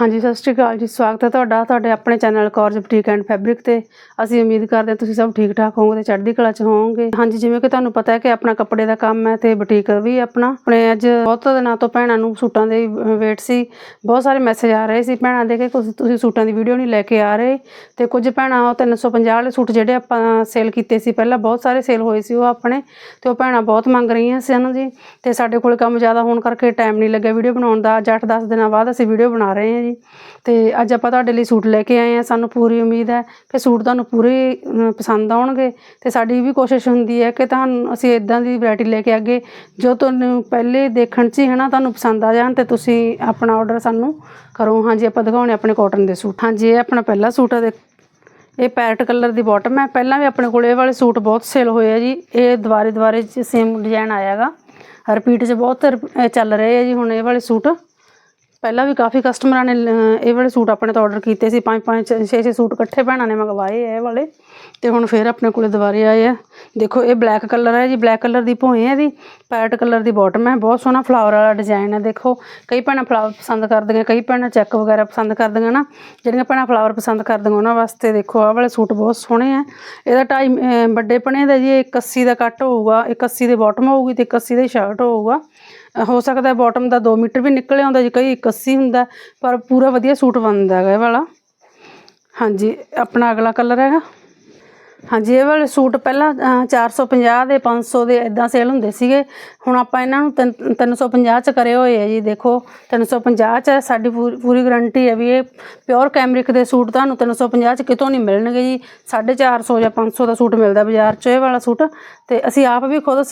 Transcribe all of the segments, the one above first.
ਹਾਂਜੀ, ਸਤਿ ਸ਼੍ਰੀ ਅਕਾਲ ਜੀ, ਸਵਾਗਤ ਹੈ ਤੁਹਾਡਾ, ਤੁਹਾਡੇ ਆਪਣੇ channel Kaurs boutique and fabric ਤੇ। ਅਸੀਂ ਉਮੀਦ ਕਰਦੇ ਹਾਂ ਤੁਸੀਂ ਸਭ ਠੀਕ ਠਾਕ ਹੋਵੋਗੇ ਤੇ ਚੜ੍ਹਦੀ ਕਲਾ ਚ ਹੋਵੋਗੇ। ਹਾਂਜੀ, ਜਿਵੇਂ ਕਿ ਤੁਹਾਨੂੰ ਪਤਾ ਹੈ ਕਿ ਆਪਣਾ ਕੱਪੜੇ ਦਾ ਕੰਮ ਹੈ ਤੇ ਬੁਟੀਕ ਵੀ ਆਪਣਾ। ਆਪਣੇ ਅੱਜ ਬਹੁਤ ਦਿਨਾਂ ਤੋਂ ਭੈਣਾਂ ਨੂੰ ਸੂਟਾਂ ਦੇ ਵੇਟ ਸੀ। ਬਹੁਤ ਸਾਰੇ ਮੈਸੇਜ ਆ ਰਹੇ ਸੀ ਭੈਣਾਂ ਦੇ ਕਿ ਤੁਸੀਂ ਸੂਟਾਂ ਦੀ ਵੀਡੀਓ ਨਹੀਂ ਲੈ ਕੇ ਆ ਰਹੇ। ਤੇ ਕੁਝ ਭੈਣਾਂ ਉਹ 350 ਵਾਲੇ ਸੂਟ ਜਿਹੜੇ ਆਪਾਂ ਸੇਲ ਕੀਤੇ ਸੀ, ਪਹਿਲਾਂ ਬਹੁਤ ਸਾਰੇ ਸੇਲ ਹੋਏ ਸੀ ਉਹ ਆਪਣੇ। ਤੇ ਉਹ ਭੈਣਾਂ ਬਹੁਤ ਮੰਗ ਰਹੀਆਂ ਸੀ ਜੀ। ਤੇ ਸਾਡੇ ਕੋਲ ਕੰਮ ਜ਼ਿਆਦਾ ਹੋਣ ਕਰਕੇ ਟਾਈਮ ਨਹੀਂ ਲੱਗਿਆ ਵੀਡੀਓ ਬਣਾਉਣ ਦਾ। ਅੱਜ 8-10 ਦਿਨਾਂ ਬਾਅਦ ਅਸੀਂ ਵੀਡੀਓ ਬਣਾ ਰਹੇ ਹਾਂ ਜੀ। ਤੇ ਅੱਜ ਆਪਾਂ ਤੁਹਾਡੇ ਲਈ ਸੂਟ ਲੈ ਕੇ ਆਏ ਹਾਂ। ਸਾਨੂੰ ਪੂਰੀ ਉਮੀਦ ਹੈ ਕਿ ਸੂਟ ਤੁਹਾਨੂੰ ਪੂਰੇ ਪਸੰਦ ਆਉਣਗੇ। ਤੇ ਸਾਡੀ ਵੀ ਕੋਸ਼ਿਸ਼ ਹੁੰਦੀ ਹੈ ਕਿ ਤੁਹਾਨੂੰ, ਅਸੀਂ ਇਦਾਂ ਦੀ ਵੈਰਾਈਟੀ ਲੈ ਕੇ ਅੱਗੇ, ਜੋ ਤੁਹਾਨੂੰ ਪਹਿਲੇ ਦੇਖਣ 'ਚ ਹੀ ਹੈ ਨਾ ਤੁਹਾਨੂੰ ਪਸੰਦ ਆ ਜਾਣ ਤੇ ਤੁਸੀਂ ਆਪਣਾ ਆਰਡਰ ਸਾਨੂੰ ਕਰੋ। ਹਾਂਜੀ, ਆਪਾਂ ਦਿਖਾਉਣੇ ਆਪਣੇ ਕਾਟਨ ਦੇ ਸੂਟ। ਹਾਂਜੀ, ਇਹ ਆਪਣਾ ਪਹਿਲਾ ਸੂਟ ਹੈ ਦੇਖ। ਇਹ ਪੈਰਟ ਕਲਰ ਦੀ ਬਾਟਮ ਹੈ। ਪਹਿਲਾਂ ਵੀ ਆਪਣੇ ਕੋਲ ਇਹ ਵਾਲੇ ਸੂਟ ਬਹੁਤ ਸੇਲ ਹੋਏ ਆ ਜੀ। ਇਹ ਦੁਬਾਰੇ ਦੁਬਾਰੇ ਚ ਸੇਮ ਡਿਜ਼ਾਈਨ ਆਇਆਗਾ। ਰਿਪੀਟ 'ਚ ਬਹੁਤ ਚੱਲ ਰਹੇ ਆ ਜੀ ਹੁਣ ਇਹ ਵਾਲੇ ਸੂਟ। ਪਹਿਲਾਂ ਵੀ ਕਾਫੀ ਕਸਟਮਰਾਂ ਨੇ ਲ- ਇਹ ਵਾਲੇ ਸੂਟ ਆਪਣੇ ਤੋਂ ਆਰਡਰ ਕੀਤੇ ਸੀ, ਪੰਜ ਪੰਜ, ਛੇ ਛੇ ਸੂਟ ਇਕੱਠੇ ਭੈਣਾਂ ਨੇ ਮੰਗਵਾਏ ਆ ਇਹ ਵਾਲੇ। ਤੇ ਹੁਣ ਫੇਰ ਆਪਣੇ ਕੋਲੇ ਦੁਬਾਰੇ ਆਏ ਆ। ਦੇਖੋ, ਇਹ ਬਲੈਕ ਕਲਰ ਹੈ ਜੀ ਬਲੈਕ ਕਲਰ ਦੀ ਭੋਏ ਹੈ ਇਹਦੀ ਪੈਰਟ ਕਲਰ ਦੀ ਬਾਟਮ ਹੈ ਬਹੁਤ ਸੋਹਣਾ ਫਲਾਵਰ ਵਾਲਾ ਡਿਜ਼ਾਈਨ ਹੈ ਦੇਖੋ। ਕਈ ਭੈਣਾਂ ਫਲਾਵਰ ਪਸੰਦ ਕਰਦੀਆਂ, ਕਈ ਭੈਣਾਂ ਚੈੱਕ ਵਗੈਰਾ ਪਸੰਦ ਕਰਦੀਆਂ ਨਾ, ਜਿਹੜੀਆਂ ਭੈਣਾਂ ਫਲਾਵਰ ਪਸੰਦ ਕਰਦੀਆਂ, ਉਹਨਾਂ ਵਾਸਤੇ ਦੇਖੋ, ਆਹ ਵਾਲੇ ਸੂਟ ਬਹੁਤ ਸੋਹਣੇ ਆ। ਇਹਦਾ ਢਾਈ ਵੱਡੇ ਪਣੇ ਦਾ ਜੀ 81 ਦਾ ਕੱਟ ਹੋਊਗਾ 81 ਦੇ ਬਾਟਮ ਹੋਊਗੀ ਤੇ 81 ਦੀ ਸ਼ਰਟ ਹੋਊਗਾ। ਹੋ ਸਕਦਾ ਬਾਟਮ ਦਾ 2 ਮੀਟਰ ਵੀ ਨਿਕਲ ਆਉਂਦਾ ਜੀ ਕਈ 81 ਹੁੰਦਾ, ਪਰ ਪੂਰਾ ਵਧੀਆ ਸੂਟ ਬਣਦਾ ਹੈਗਾ ਇਹ ਵਾਲਾ। ਹਾਂਜੀ, ਆਪਣਾ ਅਗਲਾ ਕਲਰ ਹੈਗਾ। ਹਾਂਜੀ ਇਹ ਵਾਲੇ ਸੂਟ ਪਹਿਲਾਂ ਅਹ, 450 ਦੇ 500 ਦੇ ਇਦਾਂ ਸੇਲ ਹੁੰਦੇ ਸੀਗੇ। ਹੁਣ ਆਪਾਂ ਇਹਨਾਂ ਨੂੰ ਤਿੰਨ- 350 ਚ ਕਰੇ ਹੋਏ ਆ ਜੀ ਦੇਖੋ। 350 ਚ ਸਾਡੀ ਪੂਰੀ ਪੂਰੀ ਗਾਰੰਟੀ ਹੈ ਵੀ ਇਹ ਪਿਓਰ ਕੈਮਰਿਕ ਦੇ ਸੂਟ ਤੁਹਾਨੂੰ 350 ਚ ਕਿਤੋਂ ਨਹੀਂ ਮਿਲਣਗੇ ਜੀ। 450 ਜਾਂ 500 ਦਾ ਸੂਟ ਮਿਲਦਾ ਬਾਜ਼ਾਰ 'ਚ ਇਹ ਵਾਲਾ ਸੂਟ। ਤੇ ਅਸੀਂ ਆਪ ਵੀ ਖੁਦ